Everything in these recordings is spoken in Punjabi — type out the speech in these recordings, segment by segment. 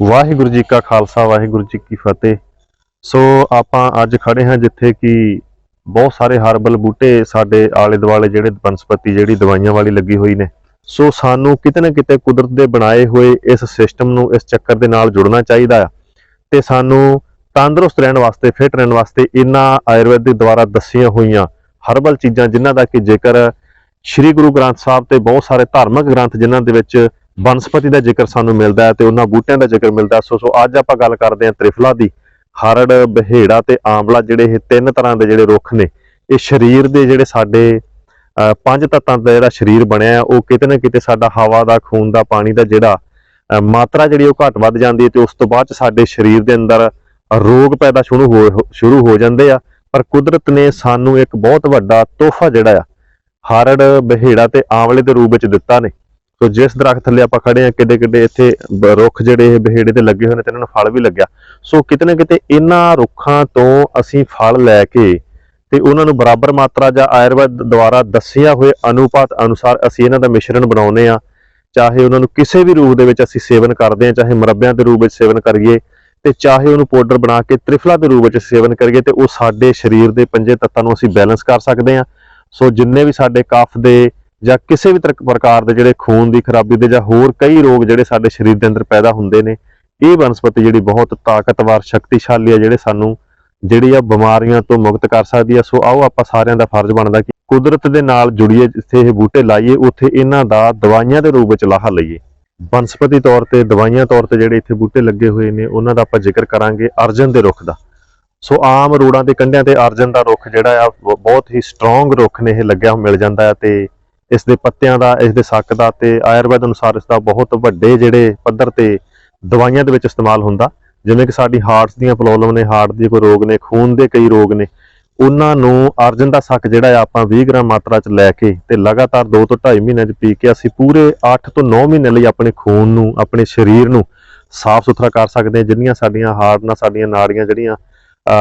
ਵਾਹਿਗੁਰੂ ਜੀ ਕਾ ਖਾਲਸਾ, ਵਾਹਿਗੁਰੂ ਜੀ ਕੀ ਫਤਿਹ। ਸੋ ਆਪਾਂ ਅੱਜ ਖੜੇ ਹਾਂ ਜਿੱਥੇ ਕਿ ਬਹੁਤ ਸਾਰੇ ਹਰਬਲ ਬੂਟੇ ਸਾਡੇ ਆਲੇ ਦੁਆਲੇ ਜਿਹੜੇ ਬਨਸਪਤੀ ਜਿਹੜੀ ਦਵਾਈਆਂ ਵਾਲੀ ਲੱਗੀ ਹੋਈ ਨੇ। ਸੋ ਸਾਨੂੰ ਕਿਤੇ ਨਾ ਕਿਤੇ ਕੁਦਰਤ ਦੇ ਬਣਾਏ ਹੋਏ ਇਸ ਸਿਸਟਮ ਨੂੰ ਇਸ ਚੱਕਰ ਦੇ ਨਾਲ ਜੁੜਨਾ ਚਾਹੀਦਾ ਆ। ਤੇ ਸਾਨੂੰ ਤੰਦਰੁਸਤ ਰਹਿਣ ਵਾਸਤੇ, ਫਿਟ ਰਹਿਣ ਵਾਸਤੇ ਇਹਨਾਂ ਆਯੁਰਵੈਦਿਕ ਦੁਆਰਾ ਦੱਸੀਆਂ ਹੋਈਆਂ ਹਰਬਲ ਚੀਜ਼ਾਂ ਜਿਨ੍ਹਾਂ ਦਾ ਕਿ ਜੇਕਰ ਸ੍ਰੀ ਗੁਰੂ ਗ੍ਰੰਥ ਸਾਹਿਬ ਤੇ ਬਹੁਤ ਸਾਰੇ ਧਾਰਮਿਕ ਗ੍ਰੰਥ ਜਿਨ੍ਹਾਂ ਦੇ ਵਿੱਚ ਬਨਸਪਤੀ ਦਾ ਜ਼ਿਕਰ ਸਾਨੂੰ ਮਿਲਦਾ ਹੈ ਤੇ ਉਹਨਾਂ ਬੂਟਿਆਂ ਦਾ ਜ਼ਿਕਰ ਮਿਲਦਾ ਸੋ ਸੋ, ਅੱਜ ਆਪਾਂ ਗੱਲ ਕਰਦੇ ਹਾਂ ਤ੍ਰਿਫਲਾ ਦੀ। ਹਰੜ, ਬਹੇੜਾ ਤੇ ਆਂਵਲਾ ਜਿਹੜੇ ਇਹ ਤਿੰਨ ਤਰ੍ਹਾਂ ਦੇ ਜਿਹੜੇ ਰੁੱਖ ਨੇ, ਇਹ ਸਰੀਰ ਦੇ ਜਿਹੜੇ ਸਾਡੇ ਪੰਜ ਤੱਤਾਂ ਦਾ ਜਿਹੜਾ ਸਰੀਰ ਬਣਿਆ ਉਹ ਕਿਤੇ ਨਾ ਕਿਤੇ ਸਾਡਾ ਹਵਾ ਦਾ, ਖੂਨ ਦਾ, ਪਾਣੀ ਦਾ ਜਿਹੜਾ ਮਾਤਰਾ ਜਿਹੜੀ ਉਹ ਘਟ ਵੱਧ ਜਾਂਦੀ ਹੈ ਤੇ ਉਸ ਤੋਂ ਬਾਅਦ ਚ ਸਾਡੇ ਸਰੀਰ ਦੇ ਅੰਦਰ ਰੋਗ ਪੈਦਾ ਸ਼ੁਰੂ ਹੋ ਹੋ- ਸ਼ੁਰੂ ਹੋ ਜਾਂਦੇ ਆ। ਪਰ ਕੁਦਰਤ ਨੇ ਸਾਨੂੰ ਇੱਕ ਬਹੁਤ ਵੱਡਾ ਤੋਹਫਾ ਜਿਹੜਾ ਆ, ਹਰੜ, ਬਹੇੜਾ ਤੇ ਆਂਵਲੇ ਦੇ ਰੂਪ ਵਿੱਚ ਦਿੱਤਾ ਨੇ। ਸੋ ਜਿਸ ਦਰਖਤ ਥੱਲੇ ਆਪਾਂ ਖੜੇ ਆ ਕਿੱਡੇ ਕਿੱਡੇ ਇੱਥੇ ਰੁੱਖ ਜਿਹੜੇ ਇਹ ਬਹੇੜੇ ਤੇ ਲੱਗੇ ਹੋਏ ਨੇ ਤੇ ਇਹਨਾਂ ਨੂੰ ਫਲ ਵੀ ਲੱਗਿਆ। ਸੋ ਕਿਤੇ ਨਾ ਕਿਤੇ ਇਹਨਾਂ ਰੁੱਖਾਂ ਤੋਂ ਅਸੀਂ ਫਲ ਲੈ ਕੇ ਤੇ ਉਹਨਾਂ ਨੂੰ ਬਰਾਬਰ ਮਾਤਰਾ ਜਾਂ ਆਯੁਰਵੈਦ ਦੁਆਰਾ ਦੱਸਿਆ ਹੋਏ ਅਨੁਪਾਤ ਅਨੁਸਾਰ ਅਸੀਂ ਇਹਨਾਂ ਦਾ ਮਿਸ਼ਰਣ ਬਣਾਉਂਦੇ ਆ ਚਾਹੇ ਉਹਨਾਂ ਨੂੰ ਕਿਸੇ ਵੀ ਰੂਪ ਦੇ ਵਿੱਚ ਅਸੀਂ ਸੇਵਨ ਕਰਦੇ ਆ ਚਾਹੇ ਮੁਰੱਬਿਆਂ ਦੇ ਰੂਪ ਵਿੱਚ ਸੇਵਨ ਕਰੀਏ ਤੇ ਚਾਹੇ ਉਹਨੂੰ ਪਾਊਡਰ ਬਣਾ ਕੇ ਤ੍ਰਿਫਲਾ ਦੇ ਰੂਪ ਵਿੱਚ ਸੇਵਨ ਕਰੀਏ ਤੇ ਉਹ ਸਾਡੇ ਸਰੀਰ ਦੇ ਪੰਜੇ ਤੱਤਾਂ ਨੂੰ ਅਸੀਂ ਬੈਲੈਂਸ ਕਰ ਸਕਦੇ ਆ ਸੋ ਜਿੰਨੇ ਵੀ ਸਾਡੇ ਕਫ ਦੇ ਜਾਂ ਕਿਸੇ ਵੀ ਤਰਕ- ਪ੍ਰਕਾਰ ਦੇ ਜਿਹੜੇ ਖੂਨ ਦੀ ਖਰਾਬੀ ਦੇ ਜਾਂ ਹੋਰ ਕਈ ਰੋਗ ਜਿਹੜੇ ਸਾਡੇ ਸਰੀਰ ਦੇ ਅੰਦਰ ਪੈਦਾ ਹੁੰਦੇ ਨੇ, ਇਹ ਬਨਸਪਤੀ ਜਿਹੜੀ ਬਹੁਤ ਤਾਕਤਵਰ, ਸ਼ਕਤੀਸ਼ਾਲੀ ਆ ਜਿਹੜੇ ਸਾਨੂੰ ਜਿਹੜੀ ਆ ਬਿਮਾਰੀਆਂ ਤੋਂ ਮੁਕਤ ਕਰ ਸਕਦੀ ਆ। ਸੋ ਆਓ ਆਪਾਂ ਸਾਰਿਆਂ ਦਾ ਫਰਜ਼ ਬਣਦਾ ਕਿ ਕੁਦਰਤ ਦੇ ਨਾਲ ਜੁੜੀਏ, ਜਿੱਥੇ ਇਹ ਬੂਟੇ ਲਾਈਏ, ਉੱਥੇ ਇਹਨਾਂ ਦਾ ਦਵਾਈਆਂ ਦੇ ਰੂਪ ਵਿੱਚ ਲਾਹਾ ਲਈਏ। ਬਨਸਪਤੀ ਤੌਰ ਤੇ, ਦਵਾਈਆਂ ਤੌਰ ਤੇ ਜਿਹੜੇ ਇੱਥੇ ਬੂਟੇ ਲੱਗੇ ਹੋਏ ਨੇ, ਉਹਨਾਂ ਦਾ ਆਪਾਂ ਜ਼ਿਕਰ ਕਰਾਂਗੇ ਅਰਜਨ ਦੇ ਰੁੱਖ ਦਾ। ਸੋ ਆਮ ਰੋਡਾਂ ਦੇ ਕੰਢਿਆਂ ਤੇ ਅਰਜਨ ਦਾ ਰੁੱਖ ਜਿਹੜਾ ਆ ਬ- ਬਹੁਤ ਹੀ ਸਟਰੋਂਗ ਰੁੱਖ ਨੇ, ਇਹ ਲੱਗਿਆ, ਮਿਲ ਜਾਂਦਾ ਹੈ ਤੇ ਇਸ ਦੇ ਪੱਤਿਆਂ ਦਾ, ਇਸ ਦੇ ਸੱਕ ਦਾ ਤੇ ਆਯੁਰਵੈਦ ਅਨੁਸਾਰ ਇਸ ਦਾ ਬਹੁਤ ਵੱਡੇ ਜਿਹੜੇ ਪੱਧਰ ਤੇ ਦਵਾਈਆਂ ਦੇ ਵਿੱਚ ਇਸਤੇਮਾਲ ਹੁੰਦਾ। ਜਿਵੇਂ ਕਿ ਸਾਡੀ ਹਾਰਟਸ ਦੀਆਂ ਪ੍ਰੋਬਲਮ ਨੇ, ਹਾਰਟ ਦੀ ਕੋਈ ਰੋਗ ਨੇ, ਖੂਨ ਦੇ ਕਈ ਰੋਗ ਨੇ, ਉਹਨਾਂ ਨੂੰ ਅਰਜਨ ਦਾ ਸੱਕ ਜਿਹੜਾ ਆ ਆਪਾਂ 20 ਗ੍ਰਾਮ ਮਾਤਰਾ ਚ ਲੈ ਕੇ ਤੇ ਲਗਾਤਾਰ 2 ਤੋਂ 2.5 ਮਹੀਨਿਆਂ ਚ ਪੀ ਕੇ ਅਸੀਂ ਪੂਰੇ 8 ਤੋਂ 9 ਮਹੀਨੇ ਲਈ ਆਪਣੇ ਖੂਨ ਨੂੰ, ਆਪਣੇ ਸਰੀਰ ਨੂੰ ਸਾਫ਼ ਸੁਥਰਾ ਕਰ ਸਕਦੇ ਹਾਂ, ਜਿੰਨੀਆਂ ਸਾਡੀਆਂ ਹਾਰਟ ਨਾਲ ਸਾਡੀਆਂ ਨਾੜੀਆਂ ਜਿਹੜੀਆਂ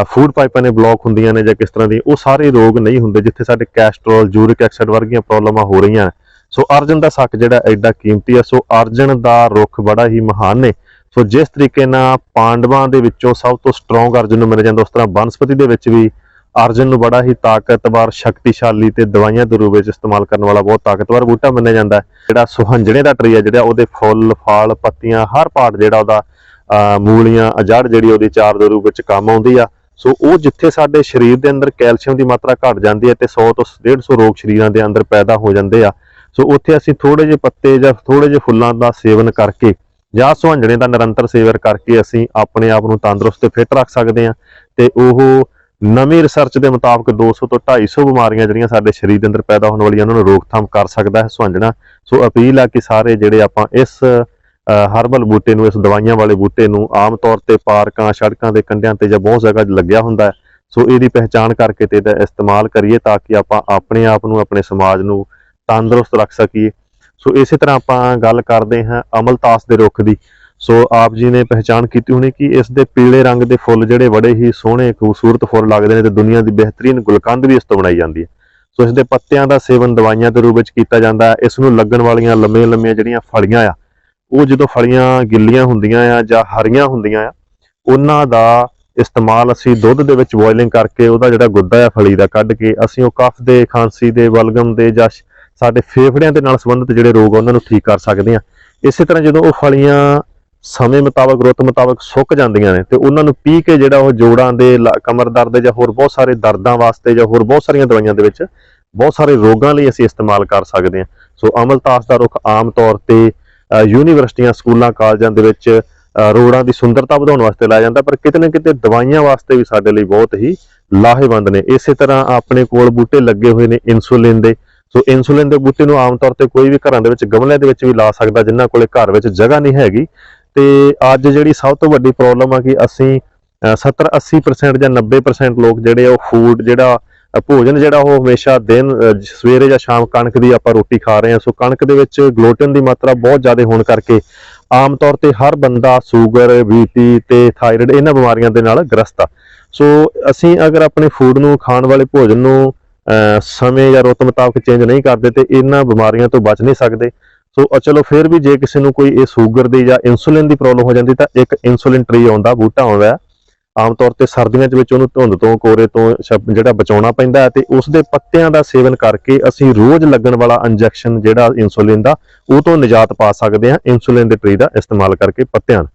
ਫੂਡ ਪਾਈਪਾਂ ਨੇ ਬਲੌਕ ਹੁੰਦੀਆਂ ਨੇ ਜਾਂ ਕਿਸ ਤਰ੍ਹਾਂ ਦੀ, ਉਹ ਸਾਰੇ ਰੋਗ ਨਹੀਂ ਹੁੰਦੇ ਜਿੱਥੇ ਸਾਡੇ ਕੈਸਟਰੋਲ ਯੂਰਿਕ ਐਸਿਡ ਵਰਗੀਆਂ ਪ੍ਰੋਬਲਮਾਂ ਹੋ ਰਹੀਆਂ ਸੋ ਅਰਜਨ ਦਾ ਸੱਕ ਜਿਹੜਾ ਐਡਾ ਕੀਮਤੀ ਹੈ ਸੋ ਅਰਜਨ ਦਾ ਰੁੱਖ ਬੜਾ ਹੀ ਮਹਾਨ ਨੇ। ਸੋ ਜਿਸ ਤਰੀਕੇ ਨਾਲ ਪਾਂਡਵਾਂ ਦੇ ਵਿੱਚੋਂ ਸਭ ਤੋਂ ਸਟਰੋਂਗ ਅਰਜਨ ਨੂੰ ਮਿਲ ਜਾਂਦਾ, ਉਸ ਤਰ੍ਹਾਂ ਬਨਸਪਤੀ ਦੇ ਵਿੱਚ ਵੀ ਅਰਜਨ ਨੂੰ ਬੜਾ ਹੀ ਤਾਕਤਵਰ, ਸ਼ਕਤੀਸ਼ਾਲੀ ਤੇ ਦਵਾਈਆਂ ਦੇ ਰੂਪ ਵਿੱਚ ਇਸਤੇਮਾਲ ਕਰਨ ਵਾਲਾ ਬਹੁਤ ਤਾਕਤਵਰ ਬੂਟਾ ਮੰਨਿਆ ਜਾਂਦਾ ਹੈ। ਜਿਹੜਾ ਸੁਹੰਜਣੇ ਦਾ ਟਰੀ ਹੈ ਜਿਹੜਾ ਉਹਦੇ ਫੁੱਲ, ਫਲ, ਪੱਤੀਆਂ, ਹਰ ਪਾਰਟ ਜਿਹੜਾ ਉਹਦਾ ਮੂਲੀਆਂ ਅਜੜ ਜਿਹੜੀ ਉਹਦੀ ਚਾਰ ਦੇ ਰੂਪ ਵਿੱਚ ਕੰਮ ਆਉਂਦੀ ਆ। ਸੋ ਉਹ ਜਿੱਥੇ ਸਾਡੇ ਸਰੀਰ ਦੇ ਅੰਦਰ ਕੈਲਸ਼ੀਅਮ ਦੀ ਮਾਤਰਾ ਘਟ ਜਾਂਦੀ ਹੈ, ਤੇ 100 ਤੋਂ 150 ਰੋਗ ਸਰੀਰਾਂ ਦੇ ਅੰਦਰ ਪੈਦਾ ਹੋ ਜਾਂਦੇ ਆ। ਸੋ ਉੱਥੇ ਅਸੀਂ ਥੋੜੇ ਜਿਹੇ ਪੱਤੇ ਜਾਂ ਥੋੜੇ ਜਿਹੇ ਫੁੱਲਾਂ ਦਾ ਸੇਵਨ ਕਰਕੇ ਜਾਂ ਸੁਹੰਜਣੇ ਦਾ ਨਿਰੰਤਰ ਸੇਵਨ ਕਰਕੇ ਅਸੀਂ ਆਪਣੇ ਆਪ ਨੂੰ ਤੰਦਰੁਸਤ ਤੇ ਫਿੱਟ ਰੱਖ ਸਕਦੇ ਹਾਂ। ਤੇ ਉਹ ਨਵੀਂ ਰਿਸਰਚ ਦੇ ਮੁਤਾਬਕ 200 ਤੋਂ 250 ਬਿਮਾਰੀਆਂ ਜਿਹੜੀਆਂ ਸਾਡੇ ਸਰੀਰ ਦੇ ਅੰਦਰ ਪੈਦਾ ਹੋਣ ਵਾਲੀਆਂ, ਉਹਨਾਂ ਨੂੰ ਰੋਕਥਾਮ ਕਰ ਸਕਦਾ ਹੈ ਸੁਹੰਜਣਾ। ਸੋ ਅਪੀਲ ਆ ਕਿ ਸਾਰੇ ਜਿਹੜੇ ਆਪਾਂ ਇਸ ਹਰਬਲ ਬੂਟੇ ਨੂੰ, ਇਸ ਦਵਾਈਆਂ ਵਾਲੇ ਬੂਟੇ ਨੂੰ ਆਮ ਤੌਰ ਤੇ ਪਾਰਕਾਂ, ਸੜਕਾਂ ਦੇ ਕੰਢਿਆਂ ਤੇ ਜਾਂ ਬਹੁਤ ਜਗ੍ਹਾ ਲੱਗਿਆ ਹੁੰਦਾ ਹੈ। ਸੋ ਇਹਦੀ ਪਹਿਚਾਣ ਕਰਕੇ ਤੇ ਇਹਦਾ ਇਸਤੇਮਾਲ ਕਰੀਏ ਤਾਂ ਕਿ ਆਪਾਂ ਆਪਣੇ ਆਪ ਨੂੰ, ਆਪਣੇ ਸਮਾਜ ਨੂੰ ਤੰਦਰੁਸਤ ਰੱਖ ਸਕੀਏ। ਸੋ ਇਸੇ ਤਰ੍ਹਾਂ ਆਪਾਂ ਗੱਲ ਕਰਦੇ ਹਾਂ ਅਮਲਤਾਸ ਦੇ ਰੁੱਖ ਦੀ। ਸੋ ਆਪ ਜੀ ਨੇ ਪਹਿਚਾਣ ਕੀਤੀ ਹੋਣੀ ਕਿ ਇਸ ਦੇ ਪੀਲੇ ਰੰਗ ਦੇ ਫੁੱਲ ਜਿਹੜੇ ਬੜੇ ਹੀ ਸੋਹਣੇ, ਖੂਬਸੂਰਤ ਫੁੱਲ ਲੱਗਦੇ ਨੇ ਤੇ ਦੁਨੀਆ ਦੀ ਬਿਹਤਰੀਨ ਗੁਲਕੰਦ ਵੀ ਇਸ ਤੋਂ ਬਣਾਈ ਜਾਂਦੀ ਹੈ। ਸੋ ਇਸ ਦੇ ਪੱਤਿਆਂ ਦਾ ਸੇਵਨ ਦਵਾਈਆਂ ਦੇ ਰੂਪ ਵਿੱਚ ਕੀਤਾ ਜਾਂਦਾ ਹੈ। ਇਸ ਨੂੰ ਲੱਗਣ ਵਾਲੀਆਂ ਲੰਮੀਆਂ ਲੰਮੀਆਂ ਜਿਹੜੀਆਂ ਫਲੀਆਂ ਆ ਉਹ ਜਦੋਂ ਫਲੀਆਂ ਗਿੱਲੀਆਂ ਹੁੰਦੀਆਂ ਆ ਜਾਂ ਹਰੀਆਂ ਹੁੰਦੀਆਂ ਆ, ਉਹਨਾਂ ਦਾ ਇਸਤੇਮਾਲ ਅਸੀਂ ਦੁੱਧ ਦੇ ਵਿੱਚ ਬੋਇਲਿੰਗ ਕਰਕੇ ਉਹਦਾ ਜਿਹੜਾ ਗੁੱਦਾ ਆ ਫਲੀ ਦਾ ਕੱਢ ਕੇ ਅਸੀਂ ਉਹ ਕਫ ਦੇ, ਖਾਂਸੀ ਦੇ ਬਲਗਮ ਦੇ ਜਾਂ ਸਾਡੇ ਫੇਫੜਿਆਂ ਦੇ ਨਾਲ ਸੰਬੰਧਿਤ ਜਿਹੜੇ ਰੋਗ ਆ ਉਹਨਾਂ ਨੂੰ ਠੀਕ ਕਰ ਸਕਦੇ ਹਾਂ ਇਸੇ ਤਰ੍ਹਾਂ ਜਦੋਂ ਉਹ ਫਲੀਆਂ ਸਮੇਂ ਮੁਤਾਬਕ, ਰੁੱਤ ਮੁਤਾਬਕ ਸੁੱਕ ਜਾਂਦੀਆਂ ਨੇ ਤੇ ਉਹਨਾਂ ਨੂੰ ਪੀ ਕੇ ਜਿਹੜਾ ਉਹ ਜੋੜਾਂ ਦੇ ਲ- ਕਮਰ ਦਰਦ ਦੇ ਜਾਂ ਹੋਰ ਬਹੁਤ ਸਾਰੇ ਦਰਦਾਂ ਵਾਸਤੇ ਜਾਂ ਹੋਰ ਬਹੁਤ ਸਾਰੀਆਂ ਦਵਾਈਆਂ ਦੇ ਵਿੱਚ ਬਹੁਤ ਸਾਰੇ ਰੋਗਾਂ ਲਈ ਅਸੀਂ ਇਸਤੇਮਾਲ ਕਰ ਸਕਦੇ ਹਾਂ ਸੋ ਅਮਲਤਾਸ ਦਾ ਰੁੱਖ ਆਮ ਤੌਰ ਤੇ ਯੂਨੀਵਰਸਿਟੀਆਂ ਸਕੂਲਾਂ ਕਾਲਜਾਂ ਦੇ ਵਿੱਚ ਰੋਡਾਂ ਦੀ ਸੁੰਦਰਤਾ ਵਧਾਉਣ ਵਾਸਤੇ ਲਾਇਆ ਜਾਂਦਾ ਪਰ ਕਿਤੇ ਨਾ ਕਿਤੇ ਦਵਾਈਆਂ ਵਾਸਤੇ ਵੀ ਸਾਡੇ ਲਈ ਬਹੁਤ ਹੀ ਲਾਹੇਵੰਦ ਨੇ। ਇਸੇ ਤਰ੍ਹਾਂ ਆਪਣੇ ਕੋਲ ਬੂਟੇ ਲੱਗੇ ਹੋਏ ਨੇ ਇਨਸੂਲਿਨ ਦੇ। ਸੋ ਇਨਸੂਲਿਨ ਦੇ ਬੂਟੇ ਨੂੰ ਆਮ ਤੌਰ ਤੇ ਕੋਈ ਵੀ ਘਰਾਂ ਦੇ ਵਿੱਚ ਗਮਲਿਆਂ ਦੇ ਵਿੱਚ ਵੀ ਲਾ ਸਕਦਾ ਜਿਨ੍ਹਾਂ ਕੋਲੇ ਘਰ ਵਿੱਚ ਜਗ੍ਹਾ ਨਹੀਂ ਹੈਗੀ। ਤੇ ਅੱਜ ਜਿਹੜੀ ਸਭ ਤੋਂ ਵੱਡੀ ਪ੍ਰੋਬਲਮ ਆ ਕਿ ਅਸੀਂ ਅ, 70 80% ਜਾਂ 90% ਲੋਕ ਜਿਹੜੇ ਆ ਉਹ ਫੂਡ ਜਿਹੜਾ ਭੋਜਨ ਜਿਹੜਾ ਉਹ ਹਮੇਸ਼ਾ ਦਿਨ ਸਵੇਰੇ ਜਾਂ ਸ਼ਾਮ ਕਣਕ ਦੀ ਆਪਾਂ ਰੋਟੀ ਖਾ ਰਹੇ ਹਾਂ। ਸੋ ਕਣਕ ਦੇ ਵਿੱਚ ਗਲੂਟਨ ਦੀ ਮਾਤਰਾ ਬਹੁਤ ਜ਼ਿਆਦਾ ਹੋਣ ਕਰਕੇ ਆਮ ਤੌਰ ਤੇ ਹਰ ਬੰਦਾ ਸ਼ੂਗਰ ਬੀਪੀ ਤੇ ਥਾਇਰਾਇਡ ਇਹਨਾਂ ਬਿਮਾਰੀਆਂ ਦੇ ਨਾਲ ਗ੍ਰਸਤ ਆ। ਸੋ ਅਸੀਂ ਅਗਰ ਆਪਣੇ ਫੂਡ ਨੂੰ, ਖਾਣ ਵਾਲੇ ਭੋਜਨ ਨੂੰ ਸਮੇਂ ਜਾਂ ਰੁੱਤ ਮੁਤਾਬਕ ਚੇਂਜ ਨਹੀਂ ਕਰਦੇ ਤੇ ਇਹਨਾਂ ਬਿਮਾਰੀਆਂ ਤੋਂ ਬਚ ਨਹੀਂ ਸਕਦੇ, ਸੋ ਚਲੋ ਫਿਰ ਵੀ ਜੇ ਕਿਸੇ ਨੂੰ ਕੋਈ ਇਹ ਸ਼ੂਗਰ ਦੀ ਜਾਂ ਇਨਸੂਲਿਨ ਦੀ ਪ੍ਰੋਬਲਮ ਹੋ ਜਾਂਦੀ ਤਾਂ ਇੱਕ ਇਨਸੂਲਿਨ ਟਰੀ ਆਉਂਦਾ ਬੂਟਾ ਆਉਂਦਾ। ਆਮ ਤੌਰ ਤੇ ਸਰਦੀਆਂ ਦੇ ਵਿੱਚ ਉਹਨੂੰ ਧੁੰਦ ਤੋਂ, ਕੋਰੇ ਤੋਂ ਛ- ਜਿਹੜਾ ਬਚਾਉਣਾ ਪੈਂਦਾ ਹੈ ਤੇ ਉਸ ਦੇ ਪੱਤਿਆਂ ਦਾ ਸੇਵਨ ਕਰਕੇ ਅਸੀਂ ਰੋਜ਼ ਲੱਗਣ ਵਾਲਾ ਇੰਜੈਕਸ਼ਨ ਜਿਹੜਾ ਇਨਸੂਲਿਨ ਦਾ, ਉਹ ਤੋਂ ਨਿਜਾਤ ਪਾ ਸਕਦੇ ਹਾਂ ਇਨਸੂਲਿਨ ਦੇ ਟਰੀ ਦਾ ਇਸਤੇਮਾਲ ਕਰਕੇ ਪੱਤਿਆਂ ਦਾ।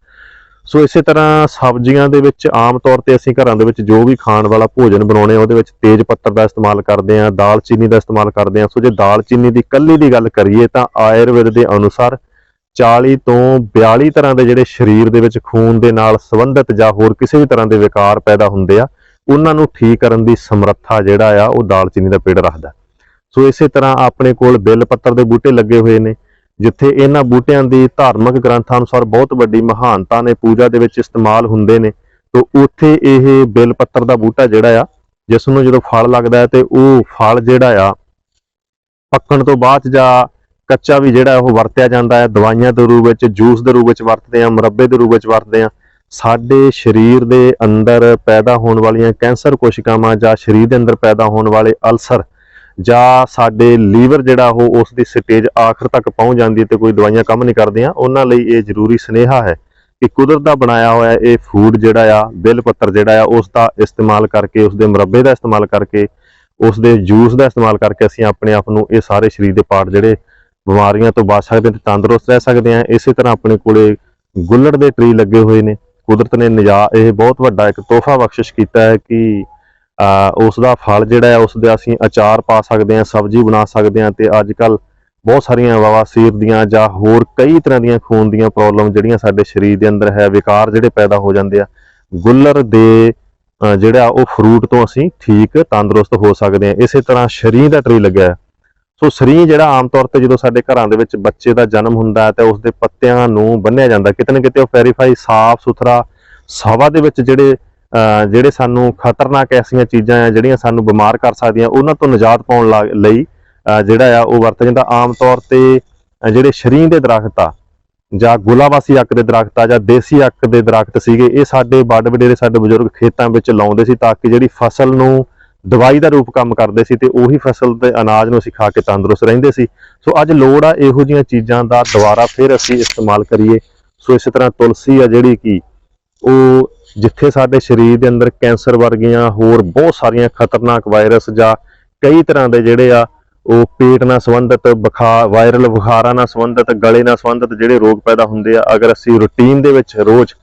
ਸੋ ਇਸੇ ਤਰ੍ਹਾਂ ਸਬਜ਼ੀਆਂ ਦੇ ਵਿੱਚ ਆਮ ਤੌਰ ਤੇ ਅਸੀਂ ਘਰਾਂ ਦੇ ਵਿੱਚ ਜੋ ਵੀ ਖਾਣ ਵਾਲਾ ਭੋਜਨ ਬਣਾਉਣੇ ਆ, ਉਹਦੇ ਵਿੱਚ ਤੇਜ ਪੱਤਰ ਦਾ ਇਸਤੇਮਾਲ ਕਰਦੇ ਹਾਂ ਦਾਲਚੀਨੀ ਦਾ ਇਸਤੇਮਾਲ ਕਰਦੇ ਹਾਂ ਸੋ ਜੇ ਦਾਲਚੀਨੀ ਦੀ ਕੱਲੀ ਦੀ ਗੱਲ ਕਰੀਏ ਤਾਂ ਆਯੁਰਵੇਦ ਦੇ ਅਨੁਸਾਰ 40 ਤੋਂ 42 ਤਰ੍ਹਾਂ ਦੇ ਜਿਹੜੇ ਸਰੀਰ ਦੇ ਵਿੱਚ ਖੂਨ ਦੇ ਨਾਲ ਸੰਬੰਧਿਤ ਜਾਂ ਹੋਰ ਕਿਸੇ ਵੀ ਤਰ੍ਹਾਂ ਦੇ ਵਿਕਾਰ ਪੈਦਾ ਹੁੰਦੇ ਆ, ਉਹਨਾਂ ਨੂੰ ਠੀਕ ਕਰਨ ਦੀ ਸਮਰੱਥਾ ਜਿਹੜਾ ਆ, ਉਹ ਦਾਲਚੀਨੀ ਦਾ ਪੇੜ ਰੱਖਦਾ। ਸੋ ਇਸੇ ਤਰ੍ਹਾਂ ਆਪਣੇ ਕੋਲ ਬਿੱਲ ਪੱਤਰ ਦੇ ਬੂਟੇ ਲੱਗੇ ਹੋਏ ਨੇ, ਜਿੱਥੇ ਇਹਨਾਂ ਬੂਟਿਆਂ ਦੀ ਧਾਰਮਿਕ ਗ੍ਰੰਥਾਂ ਅਨੁਸਾਰ ਬਹੁਤ ਵੱਡੀ ਮਹਾਨਤਾ ਨੇ, ਪੂਜਾ ਦੇ ਵਿੱਚ ਇਸਤੇਮਾਲ ਹੁੰਦੇ ਨੇ। ਤੋਂ ਉੱਥੇ ਇਹ ਬਿੱਲ ਪੱਤਰ ਦਾ ਬੂਟਾ ਜਿਹੜਾ ਆ, ਜਿਸ ਨੂੰ ਜਦੋਂ ਫਲ ਲੱਗਦਾ ਹੈ ਤੇ ਉਹ ਫਲ ਜਿਹੜਾ ਆ, ਪੱਕਣ ਤੋਂ ਬਾਅਦ ਜਾਂ ਕੱਚਾ ਵੀ ਜਿਹੜਾ ਉਹ ਵਰਤਿਆ ਜਾਂਦਾ ਹੈ, ਦਵਾਈਆਂ ਦੇ ਰੂਪ ਵਿੱਚ, ਜੂਸ ਦੇ ਰੂਪ ਵਿੱਚ ਵਰਤਦੇ ਆ ਮੁਰੱਬੇ ਦੇ ਰੂਪ ਵਿੱਚ ਵਰਤਦੇ ਆ ਸਾਡੇ ਸਰੀਰ ਦੇ ਅੰਦਰ ਪੈਦਾ ਹੋਣ ਵਾਲੀਆਂ ਕੈਂਸਰ ਕੋਸ਼ਿਕਾਵਾਂ ਜਾਂ ਸਰੀਰ ਦੇ ਅੰਦਰ ਪੈਦਾ ਹੋਣ ਵਾਲੇ ਅਲਸਰ ਜਾਂ ਸਾਡੇ ਲੀਵਰ ਜਿਹੜਾ ਉਹ ਉਸ ਦੀ ਸਟੇਜ ਆਖਰ ਤੱਕ ਪਹੁੰਚ ਜਾਂਦੀ ਹੈ ਤੇ ਕੋਈ ਦਵਾਈਆਂ ਕੰਮ ਨਹੀਂ ਕਰਦੀਆਂ, ਉਹਨਾਂ ਲਈ ਇਹ ਜ਼ਰੂਰੀ ਸਨੇਹਾ ਹੈ ਕਿ ਕੁਦਰਤ ਦਾ ਬਣਾਇਆ ਹੋਇਆ ਇਹ ਫੂਡ ਜਿਹੜਾ ਆ, ਬਿੱਲ ਪੱਤਰ ਜਿਹੜਾ ਆ, ਉਸ ਦਾ ਇਸਤੇਮਾਲ ਕਰਕੇ, ਉਸ ਦੇ ਮੁਰੱਬੇ ਦਾ ਇਸਤੇਮਾਲ ਕਰਕੇ, ਉਸ ਦੇ ਜੂਸ ਦਾ ਇਸਤੇਮਾਲ ਕਰਕੇ ਅਸੀਂ ਆਪਣੇ ਆਪ ਨੂੰ ਇਹ ਸਾਰੇ ਸਰੀਰ ਦੇ ਪਾਰਟ ਜਿਹੜੇ ਬਿਮਾਰੀਆਂ ਤੋਂ ਬਚ ਸਕਦੇ ਤੇ ਤੰਦਰੁਸਤ ਰਹਿ ਸਕਦੇ ਹਾਂ। ਇਸੇ ਤਰ੍ਹਾਂ ਆਪਣੇ ਕੋਲੇ ਗੁੱਲੜ ਦੇ ਟਰੀ ਲੱਗੇ ਹੋਏ ਨੇ। ਕੁਦਰਤ ਨੇ ਨਜਾ ਇਹ ਬਹੁਤ ਵੱਡਾ ਇੱਕ ਤੋਹਫਾ ਬਖਸ਼ਿਸ਼ ਕੀਤਾ ਹੈ ਕਿ ਅਹ ਉਸ ਦਾ ਫਲ ਜਿਹੜਾ ਹੈ ਉਸ ਦੇ ਅਸੀਂ ਅਚਾਰ ਪਾ ਸਕਦੇ ਹਾਂ, ਸਬਜ਼ੀ ਬਣਾ ਸਕਦੇ ਹਾਂ ਤੇ ਅੱਜ ਕੱਲ ਬਹੁਤ ਸਾਰੀਆਂ ਬਵਾਸੀਰ ਦੀਆਂ ਜਾਂ ਹੋਰ ਕਈ ਤਰ੍ਹਾਂ ਦੀਆਂ ਖੂਨ ਦੀਆਂ ਪ੍ਰੋਬਲਮ ਜਿਹੜੀਆਂ ਸਾਡੇ ਸਰੀਰ ਦੇ ਅੰਦਰ ਹੈ, ਵਿਕਾਰ ਜਿਹੜੇ ਪੈਦਾ ਹੋ ਜਾਂਦੇ ਆ ਗੁੱਲਰ ਦੇ ਜਿਹੜਾ ਉਹ ਫਰੂਟ ਤੋਂ ਅਸੀਂ ਠੀਕ ਤੰਦਰੁਸਤ ਹੋ ਸਕਦੇ ਹਾਂ। ਇਸੇ ਤਰ੍ਹਾਂ ਸਰੀਰ ਦਾ ਟਰੀ ਲੱਗਿਆ ਹੈ। ਸੋ ਸਰੀ ਜਿਹੜਾ ਆਮ ਤੌਰ ਤੇ ਜਦੋਂ ਸਾਡੇ ਘਰਾਂ ਦੇ ਵਿੱਚ ਬੱਚੇ ਦਾ ਜਨਮ ਹੁੰਦਾ ਹੈ ਤਾਂ ਉਸ ਦੇ ਪੱਤਿਆਂ ਨੂੰ ਬੰਨਿਆ ਜਾਂਦਾ, ਕਿਤੇ ਨਾ ਕਿਤੇ ਉਹ ਵੈਰੀਫਾਈ ਸਾਫ਼ ਸੁਥਰਾ ਸਵਾ ਦੇ ਵਿੱਚ ਜਿਹੜੇ ਜਿਹੜੇ ਸਾਨੂੰ ਖਤਰਨਾਕ ਐਸੀਆਂ ਚੀਜ਼ਾਂ ਆ ਜਿਹੜੀਆਂ ਸਾਨੂੰ ਬਿਮਾਰ ਕਰ ਸਕਦੀਆਂ, ਉਹਨਾਂ ਤੋਂ ਨਿਜਾਤ ਪਾਉਣ ਲਾ- ਲਈ ਜਿਹੜਾ ਆ ਉਹ ਵਰਤਿਆ ਜਾਂਦਾ। ਆਮ ਤੌਰ ਤੇ ਜਿਹੜੇ ਸ਼ਰੀਂ ਦੇ ਦਰਖਤ ਆ, ਜਾਂ ਗੁਲਾਬਾਸੀ ਅੱਕ ਦੇ ਦਰਖਤ ਆ, ਜਾਂ ਦੇਸੀ ਅੱਕ ਦੇ ਦਰਖਤ ਸੀਗੇ, ਇਹ ਸਾਡੇ ਵੱਡ ਵਡੇਰੇ ਸਾਡੇ ਬਜ਼ੁਰਗ ਖੇਤਾਂ ਵਿੱਚ ਲਾਉਂਦੇ ਸੀ ਤਾਂ ਕਿ ਜਿਹੜੀ ਫਸਲ ਨੂੰ ਦਵਾਈ ਦਾ ਰੂਪ ਕੰਮ ਕਰਦੇ ਸੀ ਤੇ ਉਹੀ ਫਸਲ ਦੇ ਅਨਾਜ ਨੂੰ ਅਸੀਂ ਖਾ ਕੇ ਤੰਦਰੁਸਤ ਰਹਿੰਦੇ ਸੀ। ਸੋ ਅੱਜ ਲੋੜ ਆ ਇਹੋ ਜਿਹੀਆਂ ਚੀਜ਼ਾਂ ਦਾ ਦੁਬਾਰਾ ਫਿਰ ਅਸੀਂ ਇਸਤੇਮਾਲ ਕਰੀਏ। ਸੋ ਇਸੇ ਤਰ੍ਹਾਂ ਤੁਲਸੀ ਆ ਜਿਹੜੀ ਕਿ ਉਹ ਜਿੱਥੇ ਸਾਡੇ ਸਰੀਰ ਦੇ ਅੰਦਰ ਕੈਂਸਰ ਵਰਗੀਆਂ ਹੋਰ ਬਹੁਤ ਸਾਰੀਆਂ ਖਤਰਨਾਕ ਵਾਇਰਸ ਜਾਂ ਕਈ ਤਰ੍ਹਾਂ ਦੇ ਜਿਹੜੇ ਆ, ਉਹ ਪੇਟ ਨਾਲ ਸੰਬੰਧਿਤ ਬੁਖਾਰ ਵਾਇਰਲ ਬੁਖਾਰਾਂ ਨਾਲ ਸੰਬੰਧਿਤ, ਗਲੇ ਨਾਲ ਸੰਬੰਧਿਤ ਜਿਹੜੇ ਰੋਗ ਪੈਦਾ ਹੁੰਦੇ ਆ, ਅਗਰ ਅਸੀਂ ਰੁਟੀਨ ਦੇ ਵਿੱਚ ਰੋਜ਼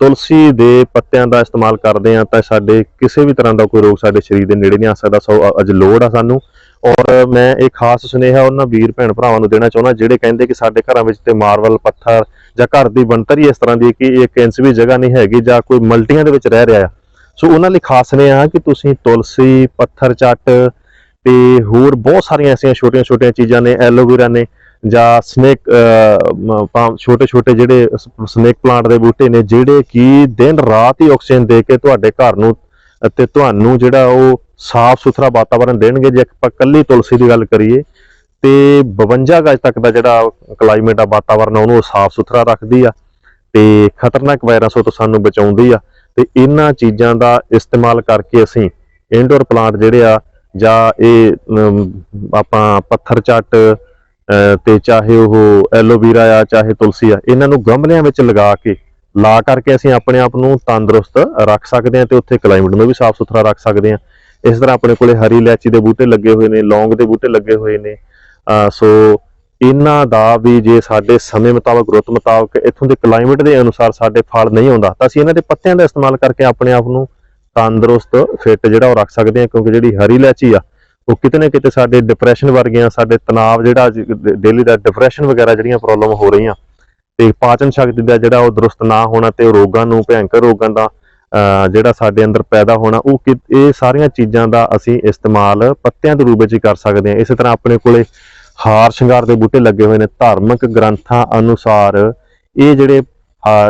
ਤੁਲਸੀ ਦੇ ਪੱਤਿਆਂ ਦਾ ਇਸਤੇਮਾਲ ਕਰਦੇ ਆ ਤਾਂ ਸਾਡੇ ਕਿਸੇ ਵੀ ਤਰ੍ਹਾਂ ਦਾ ਕੋਈ ਰੋਗ ਸਾਡੇ ਸਰੀਰ ਦੇ ਨੇੜੇ ਨਹੀਂ ਆ ਸਕਦਾ, ਸੋ ਅੱਜ ਲੋੜ ਆ ਸਾਨੂੰ। ਔਰ ਮੈਂ ਇਹ ਖਾਸ ਸੁਨੇਹਾ ਉਹਨਾਂ ਵੀਰ ਭੈਣ ਭਰਾਵਾਂ ਨੂੰ ਦੇਣਾ ਚਾਹੁੰਦਾ, ਜਿਹੜੇ ਕਹਿੰਦੇ ਕਿ ਸਾਡੇ ਘਰਾਂ ਵਿੱਚ ਤੇ ਮਾਰਬਲ, ਪੱਥਰ ਜਾਂ ਘਰ ਦੀ ਬਣਤਰ ਹੀ ਇਸ ਤਰ੍ਹਾਂ ਦੀ ਕਿ ਇੱਕ ਇੰਚ ਵੀ ਜਗ੍ਹਾ ਨਹੀਂ ਹੈਗੀ ਜਾਂ ਕੋਈ ਮਲਟੀਆਂ ਦੇ ਵਿੱਚ ਰਹਿ ਰਿਹਾ ਆ। ਸੋ ਉਹਨਾਂ ਲਈ ਖਾਸ ਨੇ ਆ ਕਿ ਤੁਸੀਂ ਤੁਲਸੀ, ਪੱਥਰ, ਚੱਟ ਤੇ ਹੋਰ ਬਹੁਤ ਸਾਰੀਆਂ ਐਸੀਆਂ ਛੋਟੀਆਂ-ਛੋਟੀਆਂ ਚੀਜ਼ਾਂ ਨੇ, ਐਲੋਵੇਰਾ ਨੇ ਜਾਂ ਸਨੇਕ ਛੋਟੇ ਛੋਟੇ ਜਿਹੜੇ ਸਨੇਕ ਪਲਾਂਟ ਦੇ ਬੂਟੇ ਨੇ ਜਿਹੜੇ ਕਿ ਦਿਨ ਰਾਤ ਹੀ ਆਕਸੀਜਨ ਦੇ ਕੇ ਤੁਹਾਡੇ ਘਰ ਨੂੰ ਅਤੇ ਤੁਹਾਨੂੰ ਜਿਹੜਾ ਉਹ ਸਾਫ਼ ਸੁਥਰਾ ਵਾਤਾਵਰਣ ਦੇਣਗੇ ਜੇ ਆਪਾਂ ਕੱਲੀ ਤੁਲਸੀ ਦੀ ਗੱਲ ਕਰੀਏ ਤੇ 52 ਗਜ ਤੱਕ ਦਾ ਜਿਹੜਾ ਕਲਾਈਮੇਟ ਆ ਵਾਤਾਵਰਣ ਆ, ਉਹਨੂੰ ਉਹ ਸਾਫ਼ ਸੁਥਰਾ ਰੱਖਦੀ ਆ ਤੇ ਖਤਰਨਾਕ ਵਾਇਰਸਾਂ ਤੋਂ ਸਾਨੂੰ ਬਚਾਉਂਦੀ ਆ ਤੇ ਇਹਨਾਂ ਚੀਜ਼ਾਂ ਦਾ ਇਸਤੇਮਾਲ ਕਰਕੇ ਅਸੀਂ ਇਨਡੋਰ ਪਲਾਂਟ ਜਿਹੜੇ ਆ ਜਾਂ ਇਹ ਆਪਾਂ ਪੱਥਰ ਚੱਟ ਤੇ ਚਾਹੇ ਉਹ ਐਲੋਵੀਰਾ ਆ, ਚਾਹੇ ਤੁਲਸੀ ਆ, ਇਹਨਾਂ ਨੂੰ ਗਮਲਿਆਂ ਵਿੱਚ ਲਗਾ ਕੇ, ਲਾ ਕਰਕੇ ਅਸੀਂ ਆਪਣੇ ਆਪ ਨੂੰ ਤੰਦਰੁਸਤ ਰੱਖ ਸਕਦੇ ਹਾਂ ਤੇ ਉੱਥੇ ਕਲਾਈਮੇਟ ਨੂੰ ਵੀ ਸਾਫ਼ ਸੁਥਰਾ ਰੱਖ ਸਕਦੇ ਹਾਂ। ਇਸ ਤਰ੍ਹਾਂ ਆਪਣੇ ਕੋਲੇ ਹਰੀ ਇਲਾਇਚੀ ਦੇ ਬੂਟੇ ਲੱਗੇ ਹੋਏ ਨੇ, ਲੌਂਗ ਦੇ ਬੂਟੇ ਲੱਗੇ ਹੋਏ ਨੇ। ਸੋ ਇਹਨਾਂ ਦਾ ਵੀ ਜੇ ਸਾਡੇ ਸਮੇਂ ਮੁਤਾਬਕ, ਰੁੱਤ ਮੁਤਾਬਕ ਇੱਥੋਂ ਦੇ ਕਲਾਈਮੇਟ ਦੇ ਅਨੁਸਾਰ ਸਾਡੇ ਫਲ ਨਹੀਂ ਆਉਂਦਾ, ਤਾਂ ਅਸੀਂ ਇਹਨਾਂ ਦੇ ਪੱਤਿਆਂ ਦਾ ਇਸਤੇਮਾਲ ਕਰਕੇ ਆਪਣੇ ਆਪ ਨੂੰ ਤੰਦਰੁਸਤ ਫਿੱਟ ਜਿਹੜਾ ਉਹ ਰੱਖ ਸਕਦੇ ਹਾਂ, ਕਿਉਂਕਿ ਜਿਹੜੀ ਹਰੀ ਇਲਾਇਚੀ ਆ ਉਹ ਕਿਤੇ ਨਾ ਕਿਤੇ ਸਾਡੇ ਡਿਪਰੈਸ਼ਨ ਵਰਗੀਆਂ, ਸਾਡੇ ਤਣਾਅ ਜਿਹੜਾ ਡੇਲੀ ਦਾ ਡਿਪਰੈਸ਼ਨ ਵਗੈਰਾ ਜਿਹੜੀਆਂ ਪ੍ਰੋਬਲਮ ਹੋ ਰਹੀਆਂ, ਤੇ ਪਾਚਨ ਸ਼ਕਤੀ ਦਾ ਜਿਹੜਾ ਉਹ ਦਰੁਸਤ ਨਾ ਹੋਣਾ ਤੇ ਉਹ ਰੋਗਾਂ ਨੂੰ, ਭਿਆਨਕ ਰੋਗਾਂ ਦਾ ਜਿਹੜਾ ਸਾਡੇ ਅੰਦਰ ਪੈਦਾ ਹੋਣਾ, ਉਹ ਕਿ- ਇਹ ਸਾਰੀਆਂ ਚੀਜ਼ਾਂ ਦਾ ਅਸੀਂ ਇਸਤੇਮਾਲ ਪੱਤਿਆਂ ਦੇ ਰੂਪ ਵਿੱਚ ਕਰ ਸਕਦੇ ਹਾਂ। ਇਸੇ ਤਰ੍ਹਾਂ ਆਪਣੇ ਕੋਲੇ ਹਾਰ ਸ਼ਿੰਗਾਰ ਦੇ ਬੂਟੇ ਲੱਗੇ ਹੋਏ ਨੇ। ਧਾਰਮਿਕ ਗ੍ਰੰਥਾਂ ਅਨੁਸਾਰ ਇਹ ਜਿਹੜੇ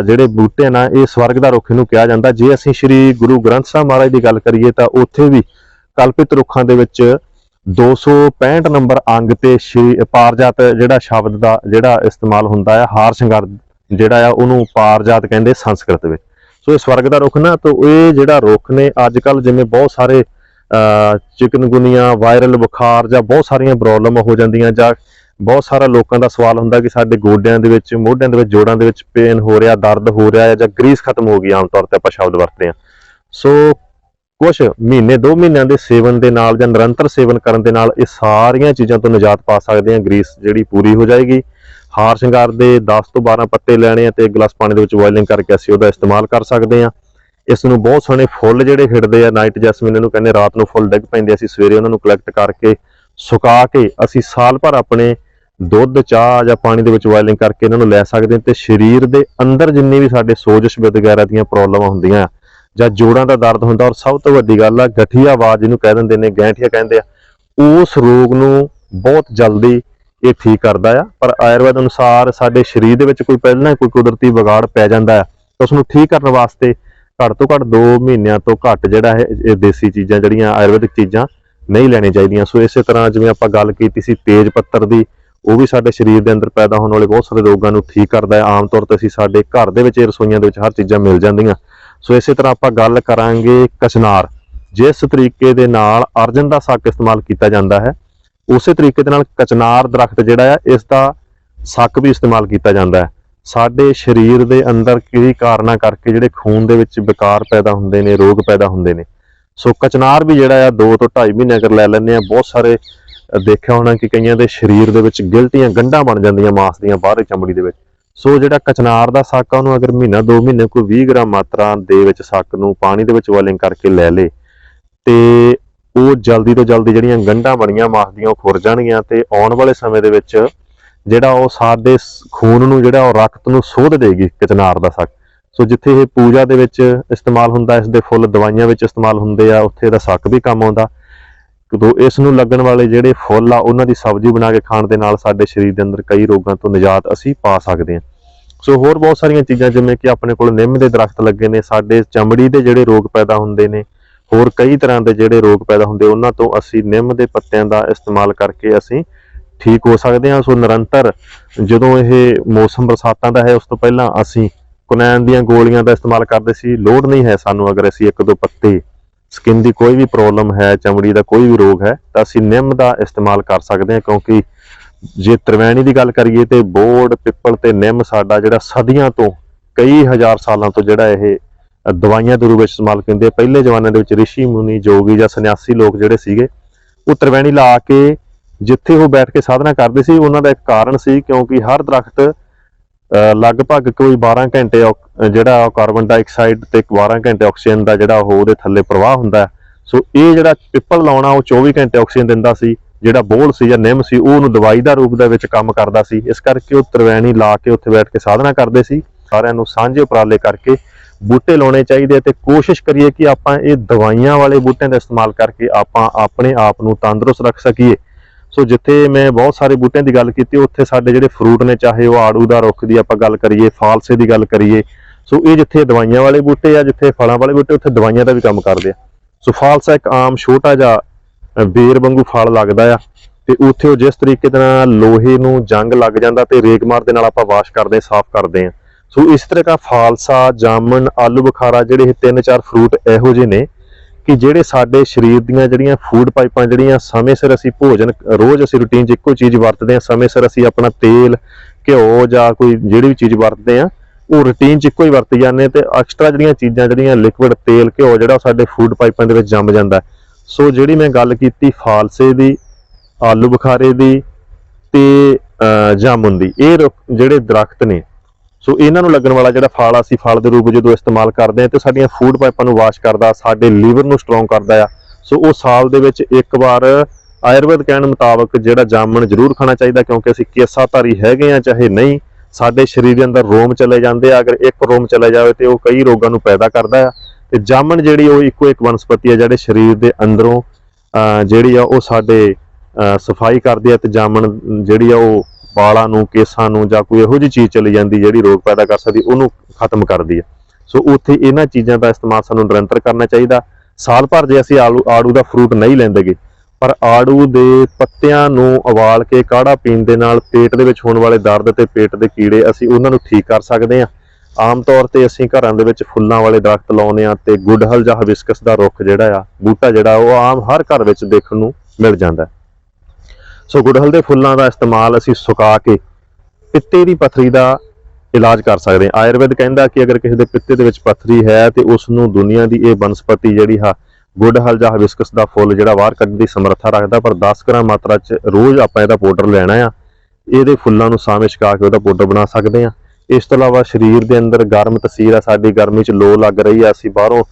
ਜਿਹੜੇ ਬੂਟੇ ਨਾ, ਇਹ ਸਵਰਗ ਦਾ ਰੁੱਖ ਇਹਨੂੰ ਕਿਹਾ ਜਾਂਦਾ। ਜੇ ਅਸੀਂ ਸ੍ਰੀ ਗੁਰੂ ਗ੍ਰੰਥ ਸਾਹਿਬ ਮਹਾਰਾਜ ਦੀ ਗੱਲ ਕਰੀਏ ਤਾਂ ਉੱਥੇ ਵੀ ਕਲਪਿਤ ਰੁੱਖਾਂ ਦੇ ਵਿੱਚ 265 ਨੰਬਰ ਅੰਗ ਤੇ ਸ਼੍ਰੀ ਪਾਰਜਾਤ ਜਿਹੜਾ ਸ਼ਬਦ ਦਾ ਜਿਹੜਾ ਇਸਤੇਮਾਲ ਹੁੰਦਾ ਹੈ ਹਾਰ ਸ਼ਿੰਗਾਰ ਜਿਹੜਾ ਆ, ਉਹਨੂੰ ਪਾਰਜਾਤ ਕਹਿੰਦੇ ਸੰਸਕ੍ਰਿਤ ਵਿੱਚ। ਸੋ ਇਹ ਸਵਰਗ ਦਾ ਰੁੱਖ ਨਾ, ਤਾਂ ਇਹ ਜਿਹੜਾ ਰੁੱਖ ਨੇ ਅੱਜ ਕੱਲ ਜਿਵੇਂ ਬਹੁਤ ਸਾਰੇ ਚਿਕਨਗੁਨੀਆ, ਵਾਇਰਲ ਬੁਖਾਰ ਜਾਂ ਬਹੁਤ ਸਾਰੀਆਂ ਪ੍ਰੋਬਲਮ ਹੋ ਜਾਂਦੀਆਂ ਜਾਂ ਬਹੁਤ ਸਾਰਾ ਲੋਕਾਂ ਦਾ ਸਵਾਲ ਹੁੰਦਾ ਕਿ ਸਾਡੇ ਗੋਡਿਆਂ ਦੇ ਵਿੱਚ, ਮੋਢਿਆਂ ਦੇ ਵਿੱਚ, ਜੋੜਾਂ ਦੇ ਵਿੱਚ ਪੇਨ ਹੋ ਰਿਹਾ, ਦਰਦ ਹੋ ਰਿਹਾ ਜਾਂ ਗਰੀਸ ਖਤਮ ਹੋ ਗਈ ਆਮ ਤੌਰ ਤੇ ਆਪਾਂ ਸ਼ਬਦ ਵਰਤਦੇ ਹਾਂ। ਸੋ ਕੁਝ ਮਹੀਨੇ 2 ਮਹੀਨਿਆਂ ਦੇ ਸੇਵਨ ਦੇ ਨਾਲ ਜਾਂ ਨਿਰੰਤਰ ਸੇਵਨ ਕਰਨ ਦੇ ਨਾਲ ਇਹ ਸਾਰੀਆਂ ਚੀਜ਼ਾਂ ਤੋਂ ਨਿਜਾਤ ਪਾ ਸਕਦੇ ਹਾਂ। ਗਰੀਸ ਜਿਹੜੀ ਪੂਰੀ ਹੋ ਜਾਏਗੀ। ਹਾਰ ਸ਼ਿੰਗਾਰ ਦੇ 10 ਤੋਂ 12 ਪੱਤੇ ਲੈਣੇ ਆ ਤੇ ਇੱਕ ਗਲਾਸ ਪਾਣੀ ਦੇ ਵਿੱਚ ਬੋਇਲਿੰਗ ਕਰਕੇ ਅਸੀਂ ਉਹਦਾ ਇਸਤੇਮਾਲ ਕਰ ਸਕਦੇ ਹਾਂ। ਇਸ ਨੂੰ ਬਹੁਤ ਸੋਹਣੇ ਫੁੱਲ ਜਿਹੜੇ ਖਿੜਦੇ ਆ ਨਾਈਟ ਜੈਸਮੀਨ ਇਹਨੂੰ ਕਹਿੰਦੇ ਰਾਤ ਨੂੰ ਫੁੱਲ ਡਿੱਗ ਪੈਂਦੇ ਅਸੀਂ ਸਵੇਰੇ ਉਹਨਾਂ ਨੂੰ ਕਲੈਕਟ ਕਰਕੇ ਸੁਕਾ ਕੇ ਅਸੀਂ ਸਾਲ ਭਰ ਆਪਣੇ ਦੁੱਧ, ਚਾਹ ਜਾਂ ਪਾਣੀ ਦੇ ਵਿੱਚ ਬੋਇਲਿੰਗ ਕਰਕੇ ਇਹਨਾਂ ਨੂੰ ਲੈ ਸਕਦੇ ਹਾਂ ਤੇ ਸਰੀਰ ਦੇ ਅੰਦਰ ਜਿੰਨੇ ਵੀ ਸਾਡੇ ਸੋਜਸ਼ ਵਗੈਰਾ ਦੀਆਂ ਪ੍ਰੋਬਲਮਾਂ ਹੁੰਦੀਆਂ ਜਾਂ ਜੋੜਾਂ ਦਾ ਦਰਦ ਹੁੰਦਾ ਔਰ ਸਭ ਤੋਂ ਵੱਡੀ ਗੱਲ ਆ, ਗਠੀਆ ਆਵਾਜ਼ ਜਿਹਨੂੰ ਕਹਿ ਦਿੰਦੇ ਨੇ, ਗੈਂਠੀਆ ਕਹਿੰਦੇ ਆ, ਉਸ ਰੋਗ ਨੂੰ ਬਹੁਤ ਜਲਦੀ ਇਹ ਠੀਕ ਕਰਦਾ ਆ। ਪਰ ਆਯੁਰਵੈਦ ਅਨੁਸਾਰ ਸਾਡੇ ਸਰੀਰ ਦੇ ਵਿੱਚ ਕੋਈ ਪਹਿਲਾਂ ਕੋਈ ਕੁਦਰਤੀ ਵਿਗਾੜ ਪੈ ਜਾਂਦਾ ਹੈ ਤਾਂ ਉਸ ਨੂੰ ਠੀਕ ਕਰਨ ਵਾਸਤੇ ਘੱਟ ਤੋਂ ਘੱਟ 2 ਮਹੀਨਿਆਂ ਤੋਂ ਘੱਟ ਜਿਹੜਾ ਹੈ ਇਹ ਦੇਸੀ ਚੀਜ਼ਾਂ ਜਿਹੜੀਆਂ ਆਯੁਰਵੈਦਿਕ ਚੀਜ਼ਾਂ ਨਹੀਂ ਲੈਣੀਆਂ ਚਾਹੀਦੀਆਂ। ਸੋ ਇਸੇ ਤਰ੍ਹਾਂ ਜਿਵੇਂ ਆਪਾਂ ਗੱਲ ਕੀਤੀ ਸੀ ਤੇਜ ਪੱਤਰ ਦੀ, ਉਹ ਵੀ ਸਾਡੇ ਸਰੀਰ ਦੇ ਅੰਦਰ ਪੈਦਾ ਹੋਣ ਵਾਲੇ ਬਹੁਤ ਸਾਰੇ ਰੋਗਾਂ ਨੂੰ ਠੀਕ ਕਰਦਾ ਹੈ ਆਮ ਤੌਰ ਤੇ ਅਸੀਂ ਸਾਡੇ ਘਰ ਦੇ ਵਿੱਚ ਇਹ ਰਸੋਈਆਂ ਦੇ ਵਿੱਚ ਹਰ ਚੀਜ਼ਾਂ ਮਿਲ ਜਾਂਦੀਆਂ। ਸੋ ਇਸੇ ਤਰ੍ਹਾਂ ਆਪਾਂ ਗੱਲ ਕਰਾਂਗੇ ਕਚਨਾਰ ਜਿਸ ਤਰੀਕੇ ਦੇ ਨਾਲ ਅਰਜਨ ਦਾ ਸੱਕ ਇਸਤੇਮਾਲ ਕੀਤਾ ਜਾਂਦਾ ਹੈ, ਉਸੇ ਤਰੀਕੇ ਦੇ ਨਾਲ ਕਚਨਾਰ ਦਰਖਤ ਜਿਹੜਾ ਹੈ ਇਸ ਦਾ ਸੱਕ ਵੀ ਇਸਤੇਮਾਲ ਕੀਤਾ ਜਾਂਦਾ ਹੈ। ਸਾਡੇ ਸਰੀਰ ਦੇ ਅੰਦਰ ਕਿਹੜੀ ਕਾਰਨਾਂ ਕਰਕੇ ਜਿਹੜੇ ਖੂਨ ਦੇ ਵਿੱਚ ਵਿਕਾਰ ਪੈਦਾ ਹੁੰਦੇ ਨੇ, ਰੋਗ ਪੈਦਾ ਹੁੰਦੇ ਨੇ। ਸੋ ਕਚਨਾਰ ਵੀ ਜਿਹੜਾ ਆ 2 ਤੋਂ 2.5 ਮਹੀਨੇ ਅਗਰ ਲੈ ਲੈਂਦੇ ਆ, ਬਹੁਤ ਸਾਰੇ ਦੇਖਿਆ ਹੋਣਾ ਕਿ ਕਈਆਂ ਦੇ ਸਰੀਰ ਦੇ ਵਿੱਚ ਗਿਲਟੀਆਂ, ਗੰਢਾਂ ਬਣ ਜਾਂਦੀਆਂ, ਮਾਸ ਦੀਆਂ, ਬਾਹਰ ਚਮੜੀ ਦੇ ਵਿੱਚ। ਸੋ ਜਿਹੜਾ ਕਚਨਾਰ ਦਾ ਸਾਕ ਆ ਉਹਨੂੰ ਅਗਰ ਮਹੀਨਾ 2 ਮਹੀਨੇ ਕੋਈ 20 ਗ੍ਰਾਮ ਮਾਤਰਾ ਦੇ ਵਿੱਚ ਸਾਕ ਨੂੰ ਪਾਣੀ ਦੇ ਵਿੱਚ ਬੋਇਲਿੰਗ ਕਰਕੇ ਲੈ ਲੇ, ਤੇ ਉਹ ਜਲਦੀ ਤੋਂ ਜਲਦੀ ਜਿਹੜੀਆਂ ਗੰਢਾਂ ਬਣੀਆਂ, ਮਾਸ ਦੀਆਂ, ਉਹ ਖੁਰ ਜਾਣਗੀਆਂ ਤੇ ਆਉਣ ਵਾਲੇ ਸਮੇਂ ਦੇ ਵਿੱਚ ਜਿਹੜਾ ਉਹ ਸਾਡੇ ਖੂਨ ਨੂੰ ਜਿਹੜਾ ਉਹ ਰਕਤ ਨੂੰ ਸੋਧ ਦੇਗੀ ਕਚਨਾਰ ਦਾ ਸਾਕ। ਸੋ ਜਿੱਥੇ ਇਹ ਪੂਜਾ ਦੇ ਵਿੱਚ ਇਸਤੇਮਾਲ ਹੁੰਦਾ, ਇਸ ਦੇ ਫੁੱਲ ਦਵਾਈਆਂ ਵਿੱਚ ਇਸਤੇਮਾਲ ਹੁੰਦੇ ਆ, ਉੱਥੇ ਦਾ ਸੱਕ ਵੀ ਕੰਮ ਆਉਂਦਾ। ਜਦੋਂ ਇਸ ਨੂੰ ਲੱਗਣ ਵਾਲੇ ਜਿਹੜੇ ਫੁੱਲ ਆ, ਉਹਨਾਂ ਦੀ ਸਬਜ਼ੀ ਬਣਾ ਕੇ ਖਾਣ ਦੇ ਨਾਲ ਸਾਡੇ ਸਰੀਰ ਦੇ ਅੰਦਰ ਕਈ ਰੋਗਾਂ ਤੋਂ ਨਿਜਾਤ ਅਸੀਂ ਪਾ ਸਕਦੇ ਹਾਂ। ਸੋ ਹੋਰ ਬਹੁਤ ਸਾਰੀਆਂ ਚੀਜ਼ਾਂ, ਜਿਵੇਂ ਕਿ ਆਪਣੇ ਕੋਲ ਨਿੰਮ ਦੇ ਦਰਖਤ ਲੱਗੇ ਨੇ, ਸਾਡੇ ਚਮੜੀ ਦੇ ਜਿਹੜੇ ਰੋਗ ਪੈਦਾ ਹੁੰਦੇ ਨੇ, ਹੋਰ ਕਈ ਤਰ੍ਹਾਂ ਦੇ ਜਿਹੜੇ ਰੋਗ ਪੈਦਾ ਹੁੰਦੇ, ਉਹਨਾਂ ਤੋਂ ਅਸੀਂ ਨਿੰਮ ਦੇ ਪੱਤਿਆਂ ਦਾ ਇਸਤੇਮਾਲ ਕਰਕੇ ਅਸੀਂ ਠੀਕ ਹੋ ਸਕਦੇ ਹਾਂ। ਸੋ ਨਿਰੰਤਰ ਜਦੋਂ ਇਹ ਮੌਸਮ ਬਰਸਾਤਾਂ ਦਾ ਹੈ, ਉਸ ਤੋਂ ਪਹਿਲਾਂ ਅਸੀਂ ਕੁਨੈਨ ਦੀਆਂ ਗੋਲੀਆਂ ਦਾ ਇਸਤੇਮਾਲ ਕਰਦੇ ਸੀ। ਲੋੜ ਨਹੀਂ ਹੈ ਸਾਨੂੰ ਅਗਰ ਅਸੀਂ ਇੱਕ ਦੋ ਪੱਤੇ ਸਕਿਨ ਦੀ ਕੋਈ ਵੀ ਪ੍ਰੋਬਲਮ ਹੈ, ਚਮੜੀ ਦਾ ਕੋਈ ਵੀ ਰੋਗ ਹੈ, ਤਾਂ ਅਸੀਂ ਨਿੰਮ ਦਾ ਇਸਤੇਮਾਲ ਕਰ ਸਕਦੇ ਹਾਂ, ਕਿਉਂਕਿ ਜੇ ਤਰਵੈਣੀ ਦੀ ਗੱਲ ਕਰੀਏ ਤੇ ਬੋੜ, ਪਿੱਪਲ ਤੇ ਨਿੰਮ ਸਾਡਾ ਜਿਹੜਾ ਸਦੀਆਂ ਤੋਂ, ਕਈ ਹਜ਼ਾਰ ਸਾਲਾਂ ਤੋਂ ਜਿਹੜਾ ਇਹ ਦਵਾਈਆਂ ਦੇ ਰੂਪ ਵਿੱਚ ਇਸਤੇਮਾਲ ਕਰਦੇ ਪਹਿਲੇ ਜ਼ਮਾਨੇ ਦੇ ਵਿੱਚ ਰਿਸ਼ੀ ਮੁਨੀ, ਜੋਗੀ ਜਾਂ ਸੰਨਿਆਸੀ ਲੋਕ ਜਿਹੜੇ ਸੀਗੇ, ਉਹ ਤਰਵੈਣੀ ਲਾ ਕੇ ਜਿੱਥੇ ਉਹ ਬੈਠ ਕੇ ਸਾਧਨਾ ਕਰਦੇ ਸੀ, ਉਹਨਾਂ ਦਾ ਇੱਕ ਕਾਰਨ ਸੀ, ਕਿਉਂਕਿ ਹਰ ਦਰਖਤ ਲਗਭਗ ਕੋਈ 12 ਘੰਟੇ ਆਕ- ਜਿਹੜਾ ਕਾਰਬਨ ਡਾਈਆਕਸਾਈਡ ਤੇ 12 ਘੰਟੇ ਆਕਸੀਜਨ ਦਾ ਜਿਹੜਾ ਉਹ ਉਹਦੇ ਥੱਲੇ ਪ੍ਰਵਾਹ ਹੁੰਦਾ ਸੋ ਇਹ ਜਿਹੜਾ ਪਿੱਪਲ ਲਾਉਣਾ, ਉਹ 24 ਘੰਟੇ ਆਕਸੀਜਨ ਦਿੰਦਾ ਸੀ। ਜਿਹੜਾ ਬੋਲ ਸੀ ਜਾਂ ਨਿੰਮ ਸੀ, ਉਹ ਉਹਨੂੰ ਦਵਾਈ ਦਾ ਰੂਪ ਦੇ ਵਿੱਚ ਕੰਮ ਕਰਦਾ ਸੀ। ਇਸ ਕਰਕੇ ਉਹ ਤਰਵੈਣੀ ਲਾ ਕੇ ਉੱਥੇ ਬੈਠ ਕੇ ਸਾਧਨਾ ਕਰਦੇ ਸੀ। ਸਾਰਿਆਂ ਨੂੰ ਸਾਂਝੇ ਉਪਰਾਲੇ ਕਰਕੇ ਬੂਟੇ ਲਾਉਣੇ ਚਾਹੀਦੇ ਆ ਤੇ ਕੋਸ਼ਿਸ਼ ਕਰੀਏ ਕਿ ਆਪਾਂ ਇਹ ਦਵਾਈਆਂ ਵਾਲੇ ਬੂਟਿਆਂ ਦਾ ਇਸਤੇਮਾਲ ਕਰਕੇ ਆਪਾਂ ਆਪਣੇ ਆਪ ਨੂੰ ਤੰਦਰੁਸਤ ਰੱਖ ਸਕੀਏ। ਸੋ ਜਿੱਥੇ ਮੈਂ ਬਹੁਤ ਸਾਰੇ ਬੂਟਿਆਂ ਦੀ ਗੱਲ ਕੀਤੀ ਉੱਥੇ ਸਾਡੇ ਜਿਹੜੇ ਫਰੂਟ ਨੇ ਚਾਹੇ ਉਹ ਆੜੂ ਦਾ ਰੁੱਖ ਦੀ ਆਪਾਂ ਗੱਲ ਕਰੀਏ ਫਾਲਸੇ ਦੀ ਗੱਲ ਕਰੀਏ ਸੋ ਇਹ ਜਿੱਥੇ ਦਵਾਈਆਂ ਵਾਲੇ ਬੂਟੇ ਆ ਜਿੱਥੇ ਫਲਾਂ ਵਾਲੇ ਬੂਟੇ ਉੱਥੇ ਦਵਾਈਆਂ ਦਾ ਵੀ ਕੰਮ ਕਰਦੇ ਆ। ਸੋ ਫਾਲਸਾ ਇੱਕ ਆਮ ਛੋਟਾ ਜਿਹਾ ਅ, ਬੇਰ ਵਾਂਗੂ ਫਲ ਲੱਗਦਾ ਆ ਤੇ ਉੱਥੇ ਉਹ ਜਿਸ ਤਰੀਕੇ ਦੇ ਨਾਲ ਲੋਹੇ ਨੂੰ ਜੰਗ ਲੱਗ ਜਾਂਦਾ ਤੇ ਰੇਗਮਾਰ ਦੇ ਨਾਲ ਆਪਾਂ ਵਾਸ਼ ਕਰਦੇ ਸਾਫ਼ ਕਰਦੇ ਆ। ਸੋ ਇਸ ਤਰ੍ਹਾਂ ਦਾ ਫਾਲਸਾ ਜਾਮਨ ਆਲੂ ਬੁਖਾਰਾ ਜਿਹੜੇ ਇਹ ਤਿੰਨ ਚਾਰ ਫਰੂਟ ਇਹੋ ਜਿਹੇ ਨੇ ਕਿ ਜਿਹੜੇ ਸਾਡੇ ਸਰੀਰ ਦੀਆਂ ਜਿਹੜੀਆਂ ਫੂਡ ਪਾਈਪਾਂ ਜਿਹੜੀਆਂ ਸਮੇਂ ਸਿਰ ਅਸੀਂ ਭੋਜਨ, ਰੋਜ਼ ਅਸੀਂ ਰੁਟੀਨ 'ਚ ਇੱਕੋ ਚੀਜ਼ ਵਰਤਦੇ ਹਾਂ, ਸਮੇਂ ਸਿਰ ਅਸੀਂ ਆਪਣਾ ਤੇਲ, ਘਿਓ ਜਾਂ ਕੋਈ ਜਿਹੜੀ ਵੀ ਚੀਜ਼ ਵਰਤਦੇ ਆ ਉਹ ਰੁਟੀਨ 'ਚ ਇੱਕੋ ਹੀ ਵਰਤੀ ਜਾਂਦੇ ਹਾਂ ਤੇ ਐਕਸਟਰਾ ਜਿਹੜੀਆਂ ਚੀਜ਼ਾਂ ਜਿਹੜੀਆਂ ਲਿਕੁਇਡ ਤੇਲ, ਘਿਓ ਜਿਹੜਾ ਉਹ ਸਾਡੇ ਫੂਡ ਪਾਈਪਾਂ ਦੇ ਵਿੱਚ ਜੰਮ ਜਾਂਦਾ ਸੋ ਜਿਹੜੀ ਮੈਂ ਗੱਲ ਕੀਤੀ ਫਾਲਸੇ ਦੀ, ਆਲੂ ਬੁਖਾਰੇ ਦੀ ਤੇ ਜਾਮੁਨ ਦੀ, ਇਹ ਰੁੱਖ- ਜਿਹੜੇ ਦਰਖਤ ਨੇ ਸੋ ਇਹਨਾਂ ਨੂੰ ਲੱਗਣ ਵਾਲਾ ਜਿਹੜਾ ਫਲ ਅਸੀਂ ਫਲ ਦੇ ਰੂਪ ਜਦੋਂ ਇਸਤੇਮਾਲ ਕਰਦੇ ਹਾਂ ਤੇ ਸਾਡੀਆਂ ਫੂਡ ਪਾਈਪਾਂ ਨੂੰ ਵਾਸ਼ ਕਰਦਾ, ਸਾਡੇ ਲੀਵਰ ਨੂੰ ਸਟਰੋਂਗ ਕਰਦਾ ਆ। ਸੋ ਉਹ ਸਾਲ ਦੇ ਵਿੱਚ ਇੱਕ ਵਾਰ ਆਯੁਰਵੇਦ ਕਹਿਣ ਮੁਤਾਬਕ ਜਿਹੜਾ ਜਾਮਣ ਜ਼ਰੂਰ ਖਾਣਾ ਚਾਹੀਦਾ ਕਿਉਂਕਿ ਅਸੀਂ ਕੇਸਾਧਾਰੀ ਹੈਗੇ ਆ ਚਾਹੇ ਨਹੀਂ, ਸਾਡੇ ਸਰੀਰ ਦੇ ਅੰਦਰ ਰੋਮ ਚਲੇ ਜਾਂਦੇ ਆ, ਅਗਰ ਇੱਕ ਰੋਮ ਚਲੇ ਜਾਵੇ ਤੇ ਉਹ ਕਈ ਰੋਗਾਂ ਨੂੰ ਪੈਦਾ ਕਰਦਾ ਆ। ਤੇ ਜਾਮਣ ਜਿਹੜੀ ਉਹ ਇੱਕੋ ਇੱਕ ਵਨਸਪਤੀ ਆ ਜਿਹੜੇ ਸਰੀਰ ਦੇ ਅੰਦਰੋਂ ਜਿਹੜੀ ਆ ਉਹ ਸਾਡੇ ਸਫ਼ਾਈ ਕਰਦੀ ਆ ਤੇ ਜਾਮਣ ਜਿਹੜੀ ਆ ਉਹ ਵਾਲਾਂ ਨੂੰ, ਕੇਸਾਂ ਨੂੰ ਜਾਂ ਕੋਈ ਇਹੋ ਜਿਹੀ ਚੀਜ਼ ਚਲੀ ਜਾਂਦੀ ਜਿਹੜੀ ਰੋਗ ਪੈਦਾ ਕਰ ਸਕਦੀ, ਉਹਨੂੰ ਖਤਮ ਕਰਦੀ ਹੈ। ਸੋ ਉੱਥੇ ਇਹਨਾਂ ਚੀਜ਼ਾਂ ਦਾ ਇਸਤੇਮਾਲ ਸਾਨੂੰ ਨਿਰੰਤਰ ਕਰਨਾ ਚਾਹੀਦਾ। ਸਾਲ ਭਰ ਜੇ ਅਸੀਂ ਆਲੂ, ਆੜੂ ਦਾ ਫਰੂਟ ਨਹੀਂ ਲੈਂਦੇਗੇ, ਪਰ ਆੜੂ ਦੇ ਪੱਤਿਆਂ ਨੂੰ ਉਬਾਲ ਕੇ ਕਾੜਾ ਪੀਣ ਦੇ ਨਾਲ ਪੇਟ ਦੇ ਵਿੱਚ ਹੋਣ ਵਾਲੇ ਦਰਦ ਤੇ ਪੇਟ ਦੇ ਕੀੜੇ ਅਸੀਂ ਉਹਨਾਂ ਨੂੰ ਠੀਕ ਕਰ ਸਕਦੇ ਹਾਂ। ਆਮ ਤੌਰ ਤੇ ਅਸੀਂ ਘਰਾਂ ਦੇ ਵਿੱਚ ਫੁੱਲਾਂ ਵਾਲੇ ਦਰਖਤ ਲਾਉਂਦੇ ਆ ਤੇ ਗੁੱਡਹਲ ਜਾਂ ਹਵਿਸਕਸ ਦਾ ਰੁੱਖ ਜਿਹੜਾ ਆ, ਬੂਟਾ ਜਿਹੜਾ, ਉਹ ਆਮ ਹਰ ਘਰ ਵਿੱਚ ਦੇਖਣ ਨੂੰ ਮਿਲ ਜਾਂਦਾ ਸੋ ਗੁੜਹਲ ਦੇ ਫੁੱਲਾਂ ਦਾ ਇਸਤੇਮਾਲ ਅਸੀਂ ਸੁਕਾ ਕੇ ਪਿੱਤੇ ਦੀ ਪੱਥਰੀ ਦਾ ਇਲਾਜ ਕਰ ਸਕਦੇ ਹਾਂ। ਆਯੁਰਵੇਦ ਕਹਿੰਦਾ ਕਿ ਅਗਰ ਕਿਸੇ ਦੇ ਪਿੱਤੇ ਦੇ ਵਿੱਚ ਪੱਥਰੀ ਹੈ ਤੇ ਉਸ ਨੂੰ ਦੁਨੀਆ ਦੀ ਇਹ ਬਨਸਪਤੀ ਜਿਹੜੀ ਹਾ ਗੁੜਹਲ ਜਾਂ ਹਿਬਿਸਕਸ ਦਾ ਫੁੱਲ ਜਿਹੜਾ ਬਾਹਰ ਕੱਢਣ ਦੀ ਸਮਰੱਥਾ ਰੱਖਦਾ, ਪਰ 10 ਗ੍ਰਾਮ ਮਾਤਰਾ 'ਚ ਰੋਜ਼ ਆਪਾਂ ਇਹਦਾ ਪਾਊਡਰ ਲੈਣਾ ਆ। ਇਹਦੇ ਫੁੱਲਾਂ ਨੂੰ ਸਾਵੇਂ ਛਕਾ ਕੇ ਉਹਦਾ ਪਾਊਡਰ ਬਣਾ ਸਕਦੇ ਆ ਇਸ ਤੋਂ ਇਲਾਵਾ ਸਰੀਰ ਦੇ ਅੰਦਰ ਗਰਮ ਤਸੀਰ ਆ, ਸਾਡੀ ਗਰਮੀ 'ਚ ਲੋ ਲੱਗ ਰਹੀ ਆ, ਅਸੀਂ ਬਾਹਰੋਂ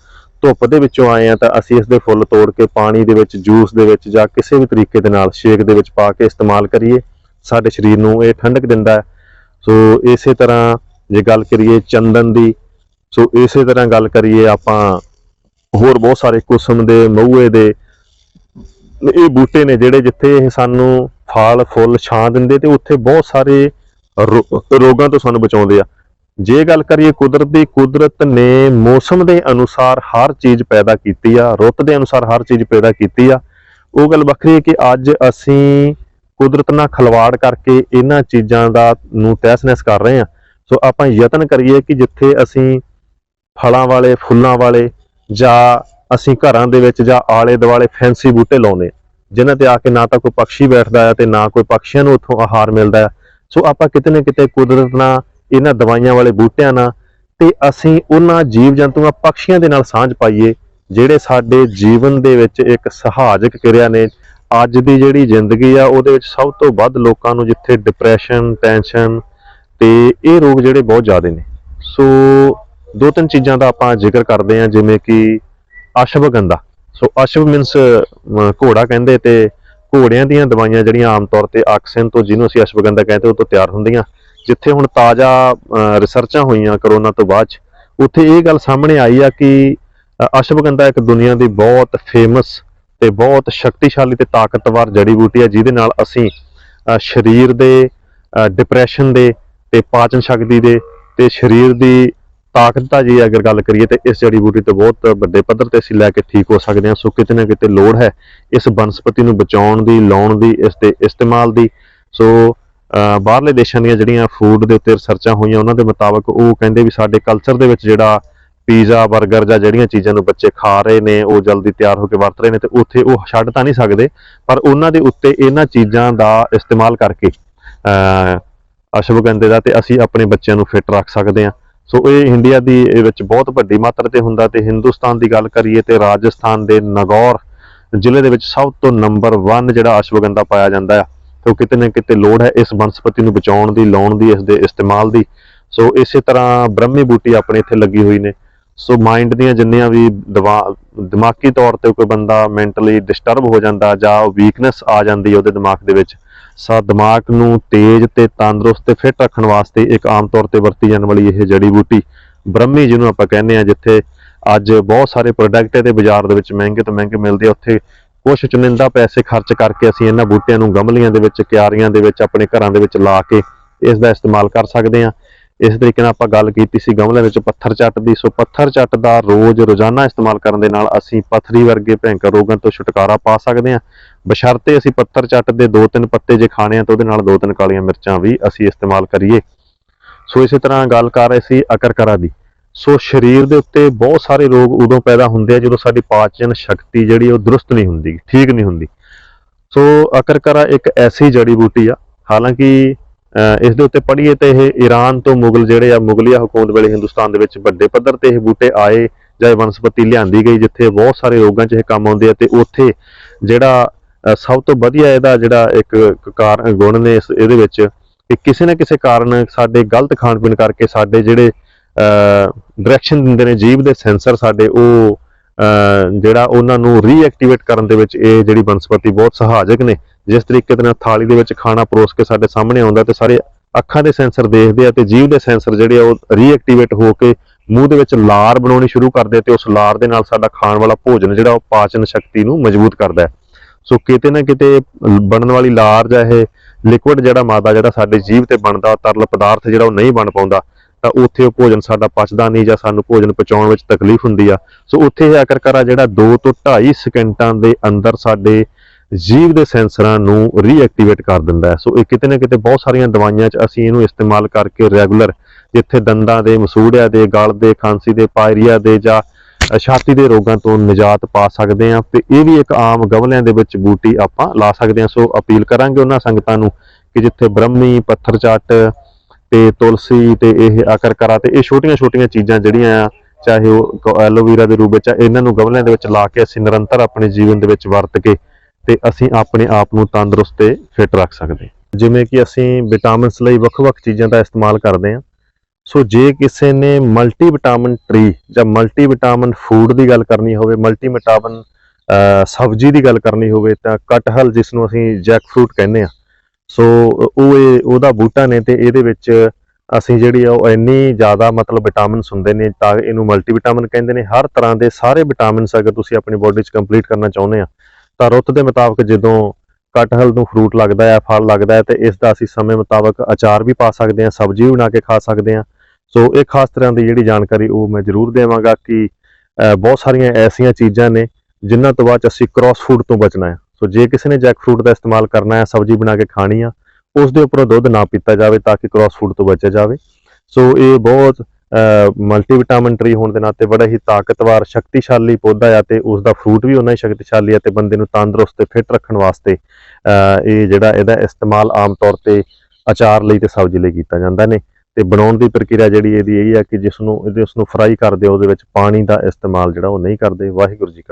ਧੁੱਪ ਦੇ ਵਿੱਚੋਂ ਆਏ ਆ ਤਾਂ ਅਸੀਂ ਇਸ ਦੇ ਫੁੱਲ ਤੋੜ ਕੇ ਪਾਣੀ ਦੇ ਵਿੱਚ, ਜੂਸ ਦੇ ਵਿੱਚ ਜਾਂ ਕਿਸੇ ਵੀ ਤਰੀਕੇ ਦੇ ਨਾਲ ਸ਼ੇਕ ਦੇ ਵਿੱਚ ਪਾ ਕੇ ਇਸਤੇਮਾਲ ਕਰੀਏ। ਸਾਡੇ ਸਰੀਰ ਨੂੰ ਇਹ ਠੰਡਕ ਦਿੰਦਾ ਹੈ। ਸੋ ਇਸੇ ਤਰ੍ਹਾਂ ਜੇ ਗੱਲ ਕਰੀਏ ਚੰਦਨ ਦੀ, ਸੋ ਇਸੇ ਤਰ੍ਹਾਂ ਗੱਲ ਕਰੀਏ ਆਪਾਂ ਹੋਰ ਬਹੁਤ ਸਾਰੇ ਕਿਸਮ ਦੇ ਮਹੂਏ ਦੇ। ਇਹ ਬੂਟੇ ਨੇ ਜਿਹੜੇ ਜਿੱਥੇ ਇਹ ਸਾਨੂੰ ਫਲ, ਫੁੱਲ ਛਾਂ ਦਿੰਦੇ ਤੇ ਉੱਥੇ ਬਹੁਤ ਸਾਰੇ ਰੋ- ਰੋਗਾਂ ਤੋਂ ਸਾਨੂੰ ਬਚਾਉਂਦੇ ਆ। ਜੇ ਗੱਲ ਕਰੀਏ ਕੁਦਰਤ ਦੀ, ਕੁਦਰਤ ਨੇ ਮੌਸਮ ਦੇ ਅਨੁਸਾਰ ਹਰ ਚੀਜ਼ ਪੈਦਾ ਕੀਤੀ ਆ, ਰੁੱਤ ਦੇ ਅਨੁਸਾਰ ਹਰ ਚੀਜ਼ ਪੈਦਾ ਕੀਤੀ ਆ। ਉਹ ਗੱਲ ਵੱਖਰੀ ਹੈ ਕਿ ਅੱਜ ਅਸੀਂ ਕੁਦਰਤ ਨਾਲ ਖਲਵਾੜ ਕਰਕੇ ਇਹਨਾਂ ਚੀਜ਼ਾਂ ਦਾ ਨੂੰ ਤਹਿਸ-ਨਹਿਸ ਕਰ ਰਹੇ ਆ ਸੋ ਆਪਾਂ ਯਤਨ ਕਰੀਏ ਕਿ ਜਿੱਥੇ ਅਸੀਂ ਫਲਾਂ ਵਾਲੇ, ਫੁੱਲਾਂ ਵਾਲੇ ਜਾਂ ਅਸੀਂ ਘਰਾਂ ਦੇ ਵਿੱਚ ਜਾਂ ਆਲੇ ਦੁਆਲੇ ਫੈਂਸੀ ਬੂਟੇ ਲਾਉਨੇ ਜਿਨ੍ਹਾਂ ਤੇ ਆ ਕੇ ਨਾ ਤਾਂ ਕੋਈ ਪੰਛੀ ਬੈਠਦਾ ਆ ਤੇ ਨਾ ਕੋਈ ਪੰਛੀਆਂ ਨੂੰ ਉੱਥੋਂ ਆਹਾਰ ਮਿਲਦਾ ਹੈ। ਸੋ ਆਪਾਂ ਕਿਤੇ ਨਾ ਕਿਤੇ ਕੁਦਰਤ ਨਾਲ ਇਹਨਾਂ ਦਵਾਈਆਂ ਵਾਲੇ ਬੂਟਿਆਂ ਨਾਲ ਤੇ ਅਸੀਂ ਉਹਨਾਂ ਜੀਵ ਜੰਤੂਆਂ ਪੰਛੀਆਂ ਦੇ ਨਾਲ ਸਾਂਝ ਪਾਈਏ, ਜਿਹੜੇ ਸਾਡੇ ਜੀਵਨ ਦੇ ਵਿੱਚ ਇੱਕ ਸਹਾਜਕ ਕਿਰਿਆ ਨੇ। ਅੱਜ ਦੀ ਜਿਹੜੀ ਜ਼ਿੰਦਗੀ ਆ, ਉਹਦੇ ਵਿੱਚ ਸਭ ਤੋਂ ਵੱਧ ਲੋਕਾਂ ਨੂੰ ਜਿੱਥੇ ਡਿਪਰੈਸ਼ਨ ਟੈਨਸ਼ਨ ਤੇ ਇਹ ਰੋਗ ਜਿਹੜੇ ਬਹੁਤ ਜ਼ਿਆਦਾ ਨੇ। ਸੋ ਦੋ ਤਿੰਨ ਚੀਜ਼ਾਂ ਦਾ ਆਪਾਂ ਜ਼ਿਕਰ ਕਰਦੇ ਹਾਂ, ਜਿਵੇਂ ਕਿ ਅਸ਼ਵਗੰਧਾ ਸੋ ਅਸ਼ਵ ਮੀਨਸ ਘੋੜਾ ਕਹਿੰਦੇ ਤੇ ਘੋੜਿਆਂ ਦੀਆਂ ਦਵਾਈਆਂ ਜਿਹੜੀਆਂ ਆਮ ਤੌਰ ਤੇ ਆਕਸੀਜਨ ਤੋਂ ਜਿਹਨੂੰ ਅਸੀਂ ਅਸ਼ਵਗੰਧਾ ਕਹਿੰਦੇ, ਉਹ ਤੋਂ ਤਿਆਰ ਹੁੰਦੀਆਂ। ਜਿੱਥੇ ਹੁਣ ਤਾਜ਼ਾ ਰਿਸਰਚਾਂ ਹੋਈਆਂ ਕਰੋਨਾ ਤੋਂ ਬਾਅਦ 'ਚ, ਉੱਥੇ ਇਹ ਗੱਲ ਸਾਹਮਣੇ ਆਈ ਆ ਕਿ ਅਸ਼ਵਗੰਧਾ ਇੱਕ ਦੁਨੀਆ ਦੀ ਬਹੁਤ ਫੇਮਸ ਤੇ ਬਹੁਤ ਸ਼ਕਤੀਸ਼ਾਲੀ ਤੇ ਤਾਕਤਵਰ ਜੜੀ ਬੂਟੀ ਹੈ ਜਿਹਦੇ ਨਾਲ ਅਸੀਂ ਸਰੀਰ ਦੇ ਡਿਪਰੈਸ਼ਨ ਦੇ ਤੇ ਪਾਚਨ ਸ਼ਕਤੀ ਦੇ ਤੇ ਸਰੀਰ ਦੀ ਤਾਕਤ ਦਾ ਜੀ ਅਗਰ ਗੱਲ ਕਰੀਏ ਤੇ ਇਸ ਜੜੀ ਬੂਟੀ ਤੋਂ ਬਹੁਤ ਵੱਡੇ ਪੱਧਰ ਤੇ ਅਸੀਂ ਲੈ ਕੇ ਠੀਕ ਹੋ ਸਕਦੇ ਹਾਂ। ਸੋ ਕਿਤੇ ਨਾ ਕਿਤੇ ਲੋੜ ਹੈ ਇਸ ਬਨਸਪਤੀ ਨੂੰ ਬਚਾਉਣ ਦੀ ਲਾਉਣ ਦੀ ਇਸ ਦੇ ਇਸਤੇਮਾਲ ਦੀ। ਸੋ ਬਾਹਰਲੇ ਦੇਸ਼ਾਂ ਦੀਆਂ ਜਿਹੜੀਆਂ ਫੂਡ ਦੇ ਉੱਤੇ ਰਿਸਰਚਾਂ ਹੋਈਆਂ, ਉਹਨਾਂ ਦੇ ਮੁਤਾਬਕ ਉਹ ਕਹਿੰਦੇ ਵੀ ਸਾਡੇ ਕਲਚਰ ਦੇ ਵਿੱਚ ਜਿਹੜਾ ਪੀਜ਼ਾ 버ਗਰ ਜਾਂ ਜਿਹੜੀਆਂ ਚੀਜ਼ਾਂ ਨੂੰ ਬੱਚੇ ਖਾ ਰਹੇ ਨੇ, ਉਹ ਜਲਦੀ ਤਿਆਰ ਹੋ ਕੇ ਵਰਤ ਰਹੇ ਨੇ ਤੇ ਉੱਥੇ ਉਹ ਛੱਡ ਤਾਂ ਨਹੀਂ ਸਕਦੇ, ਪਰ ਉਹਨਾਂ ਦੇ ਉੱਤੇ ਇਹਨਾਂ ਚੀਜ਼ਾਂ ਦਾ ਇਸਤੇਮਾਲ ਕਰਕੇ ਅਸ਼ਵਗੰਧੇ ਦਾ ਤੇ ਅਸੀਂ ਆਪਣੇ ਬੱਚਿਆਂ ਨੂੰ ਫਿੱਟ ਰੱਖ ਸਕਦੇ ਹਾਂ। ਸੋ ਇਹ ਇੰਡੀਆ ਦੀ ਵਿੱਚ ਬਹੁਤ ਵੱਡੀ ਮਾਤਰਾ ਤੇ ਹੁੰਦਾ ਤੇ ਹਿੰਦੁਸਤਾਨ ਦੀ ਗੱਲ ਕਰੀਏ ਤੇ ਰਾਜਸਥਾਨ ਦੇ ਨਗੌਰ ਜ਼ਿਲ੍ਹੇ ਦੇ ਵਿੱਚ ਸਭ ਤੋਂ ਨੰਬਰ 1 ਜਿਹੜਾ ਅਸ਼ਵਗੰਧਾ ਪਾਇਆ ਜਾਂਦਾ ਆ। ਸੋ ਕਿਤੇ ਨਾ ਕਿਤੇ ਲੋੜ ਹੈ ਇਸ ਬਨਸਪਤੀ ਨੂੰ ਬਚਾਉਣ ਦੀ, ਲਾਉਣ ਦੀ, ਇਸ ਦੇ ਇਸਤੇਮਾਲ ਦੀ। ਸੋ ਇਸੇ ਤਰ੍ਹਾਂ ਬ੍ਰਹਮੀ ਬੂਟੀ ਆਪਣੇ ਇੱਥੇ ਲੱਗੀ ਹੋਈ ਨੇ। ਸੋ ਮਾਈਂਡ ਦੀਆਂ ਜਿੰਨੀਆਂ ਵੀ ਦਿਮਾਗੀ ਤੌਰ ਤੇ ਕੋਈ ਬੰਦਾ ਮੈਂਟਲੀ ਡਿਸਟਰਬ ਹੋ ਜਾਂਦਾ ਜਾਂ ਵੀਕਨੈਸ ਆ ਜਾਂਦੀ ਉਹਦੇ ਦਿਮਾਗ ਦੇ ਵਿੱਚ, ਸਾ ਦਿਮਾਗ ਨੂੰ ਤੇਜ਼ ਤੇ ਤੰਦਰੁਸਤ ਤੇ ਫਿੱਟ ਰੱਖਣ ਵਾਸਤੇ ਇੱਕ ਆਮ ਤੌਰ ਤੇ ਵਰਤੀ ਜਾਣ ਵਾਲੀ ਇਹ ਜੜੀ ਬੂਟੀ ਬ੍ਰਹਮੀ ਜਿਹਨੂੰ ਆਪਾਂ ਕਹਿੰਦੇ ਆ ਜਿੱਥੇ ਅੱਜ ਬਹੁਤ ਸਾਰੇ ਪ੍ਰੋਡਕਟ ਇਹਦੇ ਬਾਜ਼ਾਰ ਦੇ ਵਿੱਚ ਮਹਿੰਗੇ ਤੋਂ ਮਹਿੰਗੇ ਮਿਲਦੇ ਆ। ਉੱਥੇ ਕੁਝ ਚੁਣਿੰਦਾ ਪੈਸੇ ਖਰਚ ਕਰਕੇ ਅਸੀਂ ਇਹਨਾਂ ਬੂਟਿਆਂ ਨੂੰ ਗਮਲੀਆਂ ਦੇ ਵਿੱਚ, ਕਿਆਰੀਆਂ ਦੇ ਵਿੱਚ, ਆਪਣੇ ਘਰਾਂ ਦੇ ਵਿੱਚ ਲਾ ਕੇ ਇਸ ਦਾ ਇਸਤੇਮਾਲ ਕਰ ਸਕਦੇ ਹਾਂ। ਇਸ ਤਰੀਕੇ ਨਾਲ ਆਪਾਂ ਗੱਲ ਕੀਤੀ ਸੀ ਗਮਲਿਆਂ ਵਿੱਚ ਪੱਥਰ ਚੱਟ ਦੀ। ਸੋ ਪੱਥਰ ਚੱਟ ਦਾ ਰੋਜ਼ ਰੋਜ਼ਾਨਾ ਇਸਤੇਮਾਲ ਕਰਨ ਦੇ ਨਾਲ ਅਸੀਂ ਪਥਰੀ ਵਰਗੇ ਭੈਂਕਰ ਰੋਗਾਂ ਤੋਂ ਛੁਟਕਾਰਾ ਪਾ ਸਕਦੇ ਹਾਂ। ਬਸ਼ਰਤੇ ਅਸੀਂ ਪੱਥਰ ਚੱਟ ਦੇ ਦੋ ਤਿੰਨ ਪੱਤੇ ਜੇ ਖਾਣੇ ਆ ਤਾਂ ਉਹਦੇ ਨਾਲ ਦੋ ਤਿੰਨ ਕਾਲੀਆਂ ਮਿਰਚਾਂ ਵੀ ਅਸੀਂ ਇਸਤੇਮਾਲ ਕਰੀਏ। ਸੋ ਇਸੇ ਤਰ੍ਹਾਂ ਗੱਲ ਕਰ ਰਹੇ ਸੀ ਅਕਰਕਰਾ ਦੀ। ਸੋ ਸਰੀਰ ਦੇ ਉੱਤੇ ਬਹੁਤ ਸਾਰੇ ਰੋਗ ਉਦੋਂ ਪੈਦਾ ਹੁੰਦੇ ਆ ਜਦੋਂ ਸਾਡੀ ਪਾਚਨ ਸ਼ਕਤੀ ਜਿਹੜੀ ਉਹ ਦਰੁਸਤ ਨਹੀਂ ਹੁੰਦੀ, ਠੀਕ ਨਹੀਂ ਹੁੰਦੀ। ਸੋ ਅਕਰਕਰਾ ਇੱਕ ਐਸੀ ਜੜੀ ਬੂਟੀ ਆ, ਹਾਲਾਂਕਿ, ਅਹ ਇਸ ਦੇ ਉੱਤੇ ਪੜ੍ਹੀਏ ਤਾਂ ਇਹ ਈਰਾਨ ਤੋਂ ਮੁਗਲ ਜਿਹੜੇ ਆ, ਮੁਗਲਿਆ ਹਕੂਮਤ ਵੇਲੇ ਹਿੰਦੁਸਤਾਨ ਦੇ ਵਿੱਚ ਵੱਡੇ ਪੱਧਰ ਤੇ ਇਹ ਬੂਟੇ ਆਏ ਜਾਂ ਵਨਸਪਤੀ ਲਿਆਂਦੀ ਗਈ, ਜਿੱਥੇ ਬਹੁਤ ਸਾਰੇ ਰੋਗਾਂ 'ਚ ਇਹ ਕੰਮ ਆਉਂਦੇ ਆ ਤੇ ਉੱਥੇ ਜਿਹੜਾ ਸਭ ਤੋਂ ਵਧੀਆ ਇਹਦਾ ਜਿਹੜਾ ਇੱਕ ਇੱਕ ਕਾਰਨ ਗੁਣ ਨੇ ਇਸ, ਇਹਦੇ ਵਿੱਚ ਕਿ ਕਿਸੇ ਨਾ ਕਿਸੇ ਕਾਰਨ ਸਾਡੇ ਗਲਤ ਖਾਣ ਪੀਣ ਕਰਕੇ ਸਾਡੇ ਜਿਹੜੇ ਡਾਇਰੈਕਸ਼ਨ ਦਿੰਦੇ ਨੇ, ਜੀਭ ਦੇ ਸੈਂਸਰ ਸਾਡੇ, ਉਹ ਜਿਹੜਾ ਉਹਨਾਂ ਨੂੰ ਰੀਐਕਟੀਵੇਟ ਕਰਨ ਦੇ ਵਿੱਚ ਇਹ ਜਿਹੜੀ ਬਨਸਪਤੀ ਬਹੁਤ ਸਹਾਇਕ ਨੇ। ਜਿਸ ਤਰੀਕੇ ਦੇ ਨਾਲ ਥਾਲੀ ਦੇ ਵਿੱਚ ਖਾਣਾ ਪਰੋਸ ਕੇ ਸਾਡੇ ਸਾਹਮਣੇ ਆਉਂਦਾ ਤੇ ਸਾਰੇ ਅੱਖਾਂ ਦੇ ਸੈਂਸਰ ਦੇਖਦੇ ਆ ਤੇ ਜੀਭ ਦੇ ਸੈਂਸਰ ਜਿਹੜੇ ਆ ਉਹ ਰੀਐਕਟੀਵੇਟ ਹੋ ਕੇ ਮੂੰਹ ਦੇ ਵਿੱਚ ਲਾਰ ਬਣਾਉਣੀ ਸ਼ੁਰੂ ਕਰਦੇ ਆ ਤੇ ਉਸ ਲਾਰ ਦੇ ਨਾਲ ਸਾਡਾ ਖਾਣ ਵਾਲਾ ਭੋਜਨ ਜਿਹੜਾ ਉਹ ਪਾਚਨ ਸ਼ਕਤੀ ਨੂੰ ਮਜ਼ਬੂਤ ਕਰਦਾ ਹੈ। ਸੋ ਕਿਤੇ ਨਾ ਕਿਤੇ ਬਣਨ ਵਾਲੀ ਲਾਰ ਜਾਂ ਇਹ ਲਿਕੁਇਡ ਜਿਹੜਾ ਮਾਦਾ ਜਿਹੜਾ ਸਾਡੇ ਜੀਭ ਤੇ ਬਣਦਾ, ਤਰਲ ਪਦਾਰਥ ਜਿਹੜਾ ਉਹ ਨਹੀਂ ਬਣ ਪਾਉਂਦਾ ਤਾਂ ਉੱਥੇ ਉਹ ਭੋਜਨ ਸਾਡਾ ਪਚਦਾ ਨਹੀਂ ਜਾਂ ਸਾਨੂੰ ਭੋਜਨ ਪਚਾਉਣ ਵਿੱਚ ਤਕਲੀਫ ਹੁੰਦੀ ਆ। ਸੋ ਉੱਥੇ ਇਹ ਅਕਰਕਰਾ ਜਿਹੜਾ 2 ਤੋਂ 2.5 ਸਕਿੰਟਾਂ ਦੇ ਅੰਦਰ ਸਾਡੇ ਜੀਵ ਦੇ ਸੈਂਸਰਾਂ ਨੂੰ ਰੀਐਕਟੀਵੇਟ ਕਰ ਦਿੰਦਾ ਹੈ। ਸੋ ਇਹ ਕਿਤੇ ਨਾ ਕਿਤੇ ਬਹੁਤ ਸਾਰੀਆਂ ਦਵਾਈਆਂ 'ਚ ਅਸੀਂ ਇਹਨੂੰ ਇਸਤੇਮਾਲ ਕਰਕੇ ਰੈਗੂਲਰ ਜਿੱਥੇ ਦੰਦਾਂ ਦੇ, ਮਸੂੜਿਆਂ ਦੇ, ਗਲ ਦੇ, ਖਾਂਸੀ ਦੇ, ਪਾਇਰੀਆ ਦੇ ਜਾਂ ਛਾਤੀ ਦੇ ਰੋਗਾਂ ਤੋਂ ਨਿਜਾਤ ਪਾ ਸਕਦੇ ਹਾਂ ਤੇ ਇਹ ਵੀ ਇੱਕ ਆਮ ਗਮਲਿਆਂ ਦੇ ਵਿੱਚ ਬੂਟੀ ਆਪਾਂ ਲਾ ਸਕਦੇ ਹਾਂ। ਸੋ ਅਪੀਲ ਕਰਾਂਗੇ ਉਹਨਾਂ ਸੰਗਤਾਂ ਨੂੰ ਕਿ ਜਿੱਥੇ ਬ੍ਰਹਮੀ, ਪੱਥਰ ਚੱਟ ਤੇ ਤੁਲਸੀ ਤੇ ਇਹ ਅਕਰਕਰਾ ਤੇ ਇਹ ਛੋਟੀਆਂ-ਛੋਟੀਆਂ ਚੀਜ਼ਾਂ ਜਿਹੜੀਆਂ ਆ, ਚਾਹੇ ਉਹ ਐਲੋਵੀਰਾ ਦੇ ਰੂਪ ਵਿੱਚ ਆ, ਇਹਨਾਂ ਨੂੰ ਗਮਲਿਆਂ ਦੇ ਵਿੱਚ ਲਾ ਕੇ ਅਸੀਂ ਨਿਰੰਤਰ ਆਪਣੇ ਜੀਵਨ ਦੇ ਵਿੱਚ ਵਰਤ ਕੇ ਤੇ ਅਸੀਂ ਆਪਣੇ ਆਪ ਨੂੰ ਤੰਦਰੁਸਤ ਤੇ ਫਿੱਟ ਰੱਖ ਸਕਦੇ ਜਿਵੇਂ ਕਿ ਅਸੀਂ ਵਿਟਾਮਿਨਸ ਲਈ ਵੱਖ-ਵੱਖ ਚੀਜ਼ਾਂ ਦਾ ਇਸਤੇਮਾਲ ਕਰਦੇ ਹਾਂ। ਸੋ ਜੇ ਕਿਸੇ ਨੇ ਮਲਟੀ ਵਿਟਾਮਿਨ ਟ੍ਰੀ ਜਾਂ ਮਲਟੀ ਵਿਟਾਮਿਨ ਫੂਡ ਦੀ ਗੱਲ ਕਰਨੀ ਹੋਵੇ ਮਲਟੀ ਵਿਟਾਮਿਨ ਸਬਜ਼ੀ ਦੀ ਗੱਲ ਕਰਨੀ ਹੋਵੇ, ਤਾਂ ਕਟਹਲ ਜਿਸ ਨੂੰ ਅਸੀਂ ਜੈਕ ਫਰੂਟ ਕਹਿੰਦੇ ਆ ਸੋ, ਉਹ ਇਹ, ਉਹਦਾ ਬੂਟਾ ਨੇ ਤੇ ਇਹਦੇ ਵਿੱਚ ਅਸੀਂ ਜਿਹੜੀ ਆ, ਉਹ ਇੰਨੀ ਜ਼ਿਆਦਾ ਮਤਲਬ ਵਿਟਾਮਿਨਸ ਹੁੰਦੇ ਨੇ ਤਾਂ ਇਹਨੂੰ ਮਲਟੀ ਵਿਟਾਮਿਨ ਕਹਿੰਦੇ ਨੇ। ਹਰ ਤਰ੍ਹਾਂ ਦੇ ਸਾਰੇ ਵਿਟਾਮਿਨਸ ਅਗਰ ਤੁਸੀਂ ਆਪਣੀ ਬੋਡੀ 'ਚ ਕੰਪਲੀਟ ਕਰਨਾ ਚਾਹੁੰਦੇ ਆ, ਤਾਂ ਰੁੱਤ ਦੇ ਮੁਤਾਬਕ ਜਦੋਂ ਕਟਹਲ ਨੂੰ ਫਰੂਟ ਲੱਗਦਾ ਹੈ, ਫਲ ਲੱਗਦਾ ਹੈ, ਤੇ ਇਸ ਦਾ ਅਸੀਂ ਸਮੇਂ ਮੁਤਾਬਕ ਅਚਾਰ ਵੀ ਪਾ ਸਕਦੇ ਹਾਂ ਸਬਜ਼ੀ ਵੀ ਬਣਾ ਕੇ ਖਾ ਸਕਦੇ ਹਾਂ ਸੋ, ਇਹ ਖਾਸ ਤਰ੍ਹਾਂ ਦੀ ਜਿਹੜੀ ਜਾਣਕਾਰੀ ਉਹ ਮੈਂ ਜ਼ਰੂਰ ਦੇਵਾਂਗਾ ਕਿ ਬਹੁਤ ਸਾਰੀਆਂ ਐਸੀਆਂ ਚੀਜ਼ਾਂ ਨੇ ਜਿਨ੍ਹਾਂ ਤੋਂ ਬਾਅਦ 'ਚ ਅਸੀਂ ਕ੍ਰਾਸ ਫੂਡ ਤੋਂ ਬਚਣਾ ਹੈ। ਸੋ ਜੇ ਕਿਸੇ ਨੇ ਜੈਕ ਫਰੂਟ ਦਾ ਇਸਤੇਮਾਲ ਕਰਨਾ ਹੈ ਸਬਜ਼ੀ ਬਣਾ ਕੇ ਖਾਣੀ ਆ ਉਸ ਦੇ ਉੱਪਰੋਂ ਦੁੱਧ ਨਾ ਪੀਤਾ ਜਾਵੇ ਤਾਂ ਕਿ ਕ੍ਰਾਸ ਫੂਡ ਤੋਂ ਬਚਿਆ ਜਾਵੇ। ਸੋ ਇਹ ਬਹੁਤ ਮਲਟੀ ਟਰੀ ਹੋਣ ਦੇ ਨਾਤੇ ਬੜਾ ਹੀ ਤਾਕਤਵਰ ਸ਼ਕਤੀਸ਼ਾਲੀ ਪੌਦਾ ਆ ਤੇ ਉਸ ਦਾ ਫਰੂਟ ਵੀ ਉਨਾ ਹੀ ਸ਼ਕਤੀਸ਼ਾਲੀ ਆ ਤੇ ਬੰਦੇ ਨੂੰ ਤੰਦਰੁਸਤ ਤੇ ਫਿੱਟ ਰੱਖਣ ਵਾਸਤੇ ਇਹ ਜਿਹੜਾ ਇਹਦਾ ਇਸਤੇਮਾਲ ਆਮ ਤੌਰ ਤੇ ਅਚਾਰ ਲਈ ਤੇ ਸਬਜ਼ੀ ਲਈ ਕੀਤਾ ਜਾਂਦਾ ਨੇ। ਤੇ ਬਣਾਉਣ ਦੀ ਪ੍ਰਕਿਰਿਆ ਜਿਹੜੀ ਇਹਦੀ ਇਹ ਆ ਕਿ ਜਿਸ ਨੂੰ ਇਹਦੇ ਉਸ ਨੂੰ ਫਰਾਈ ਕਰਦੇ ਆ, ਉਹਦੇ ਵਿੱਚ ਪਾਣੀ ਦਾ ਇਸਤੇਮਾਲ ਜਿਹੜਾ ਉਹ ਨਹੀਂ ਕਰਦੇ। ਵਾਹਿਗੁਰੂ ਜੀ ਕਾ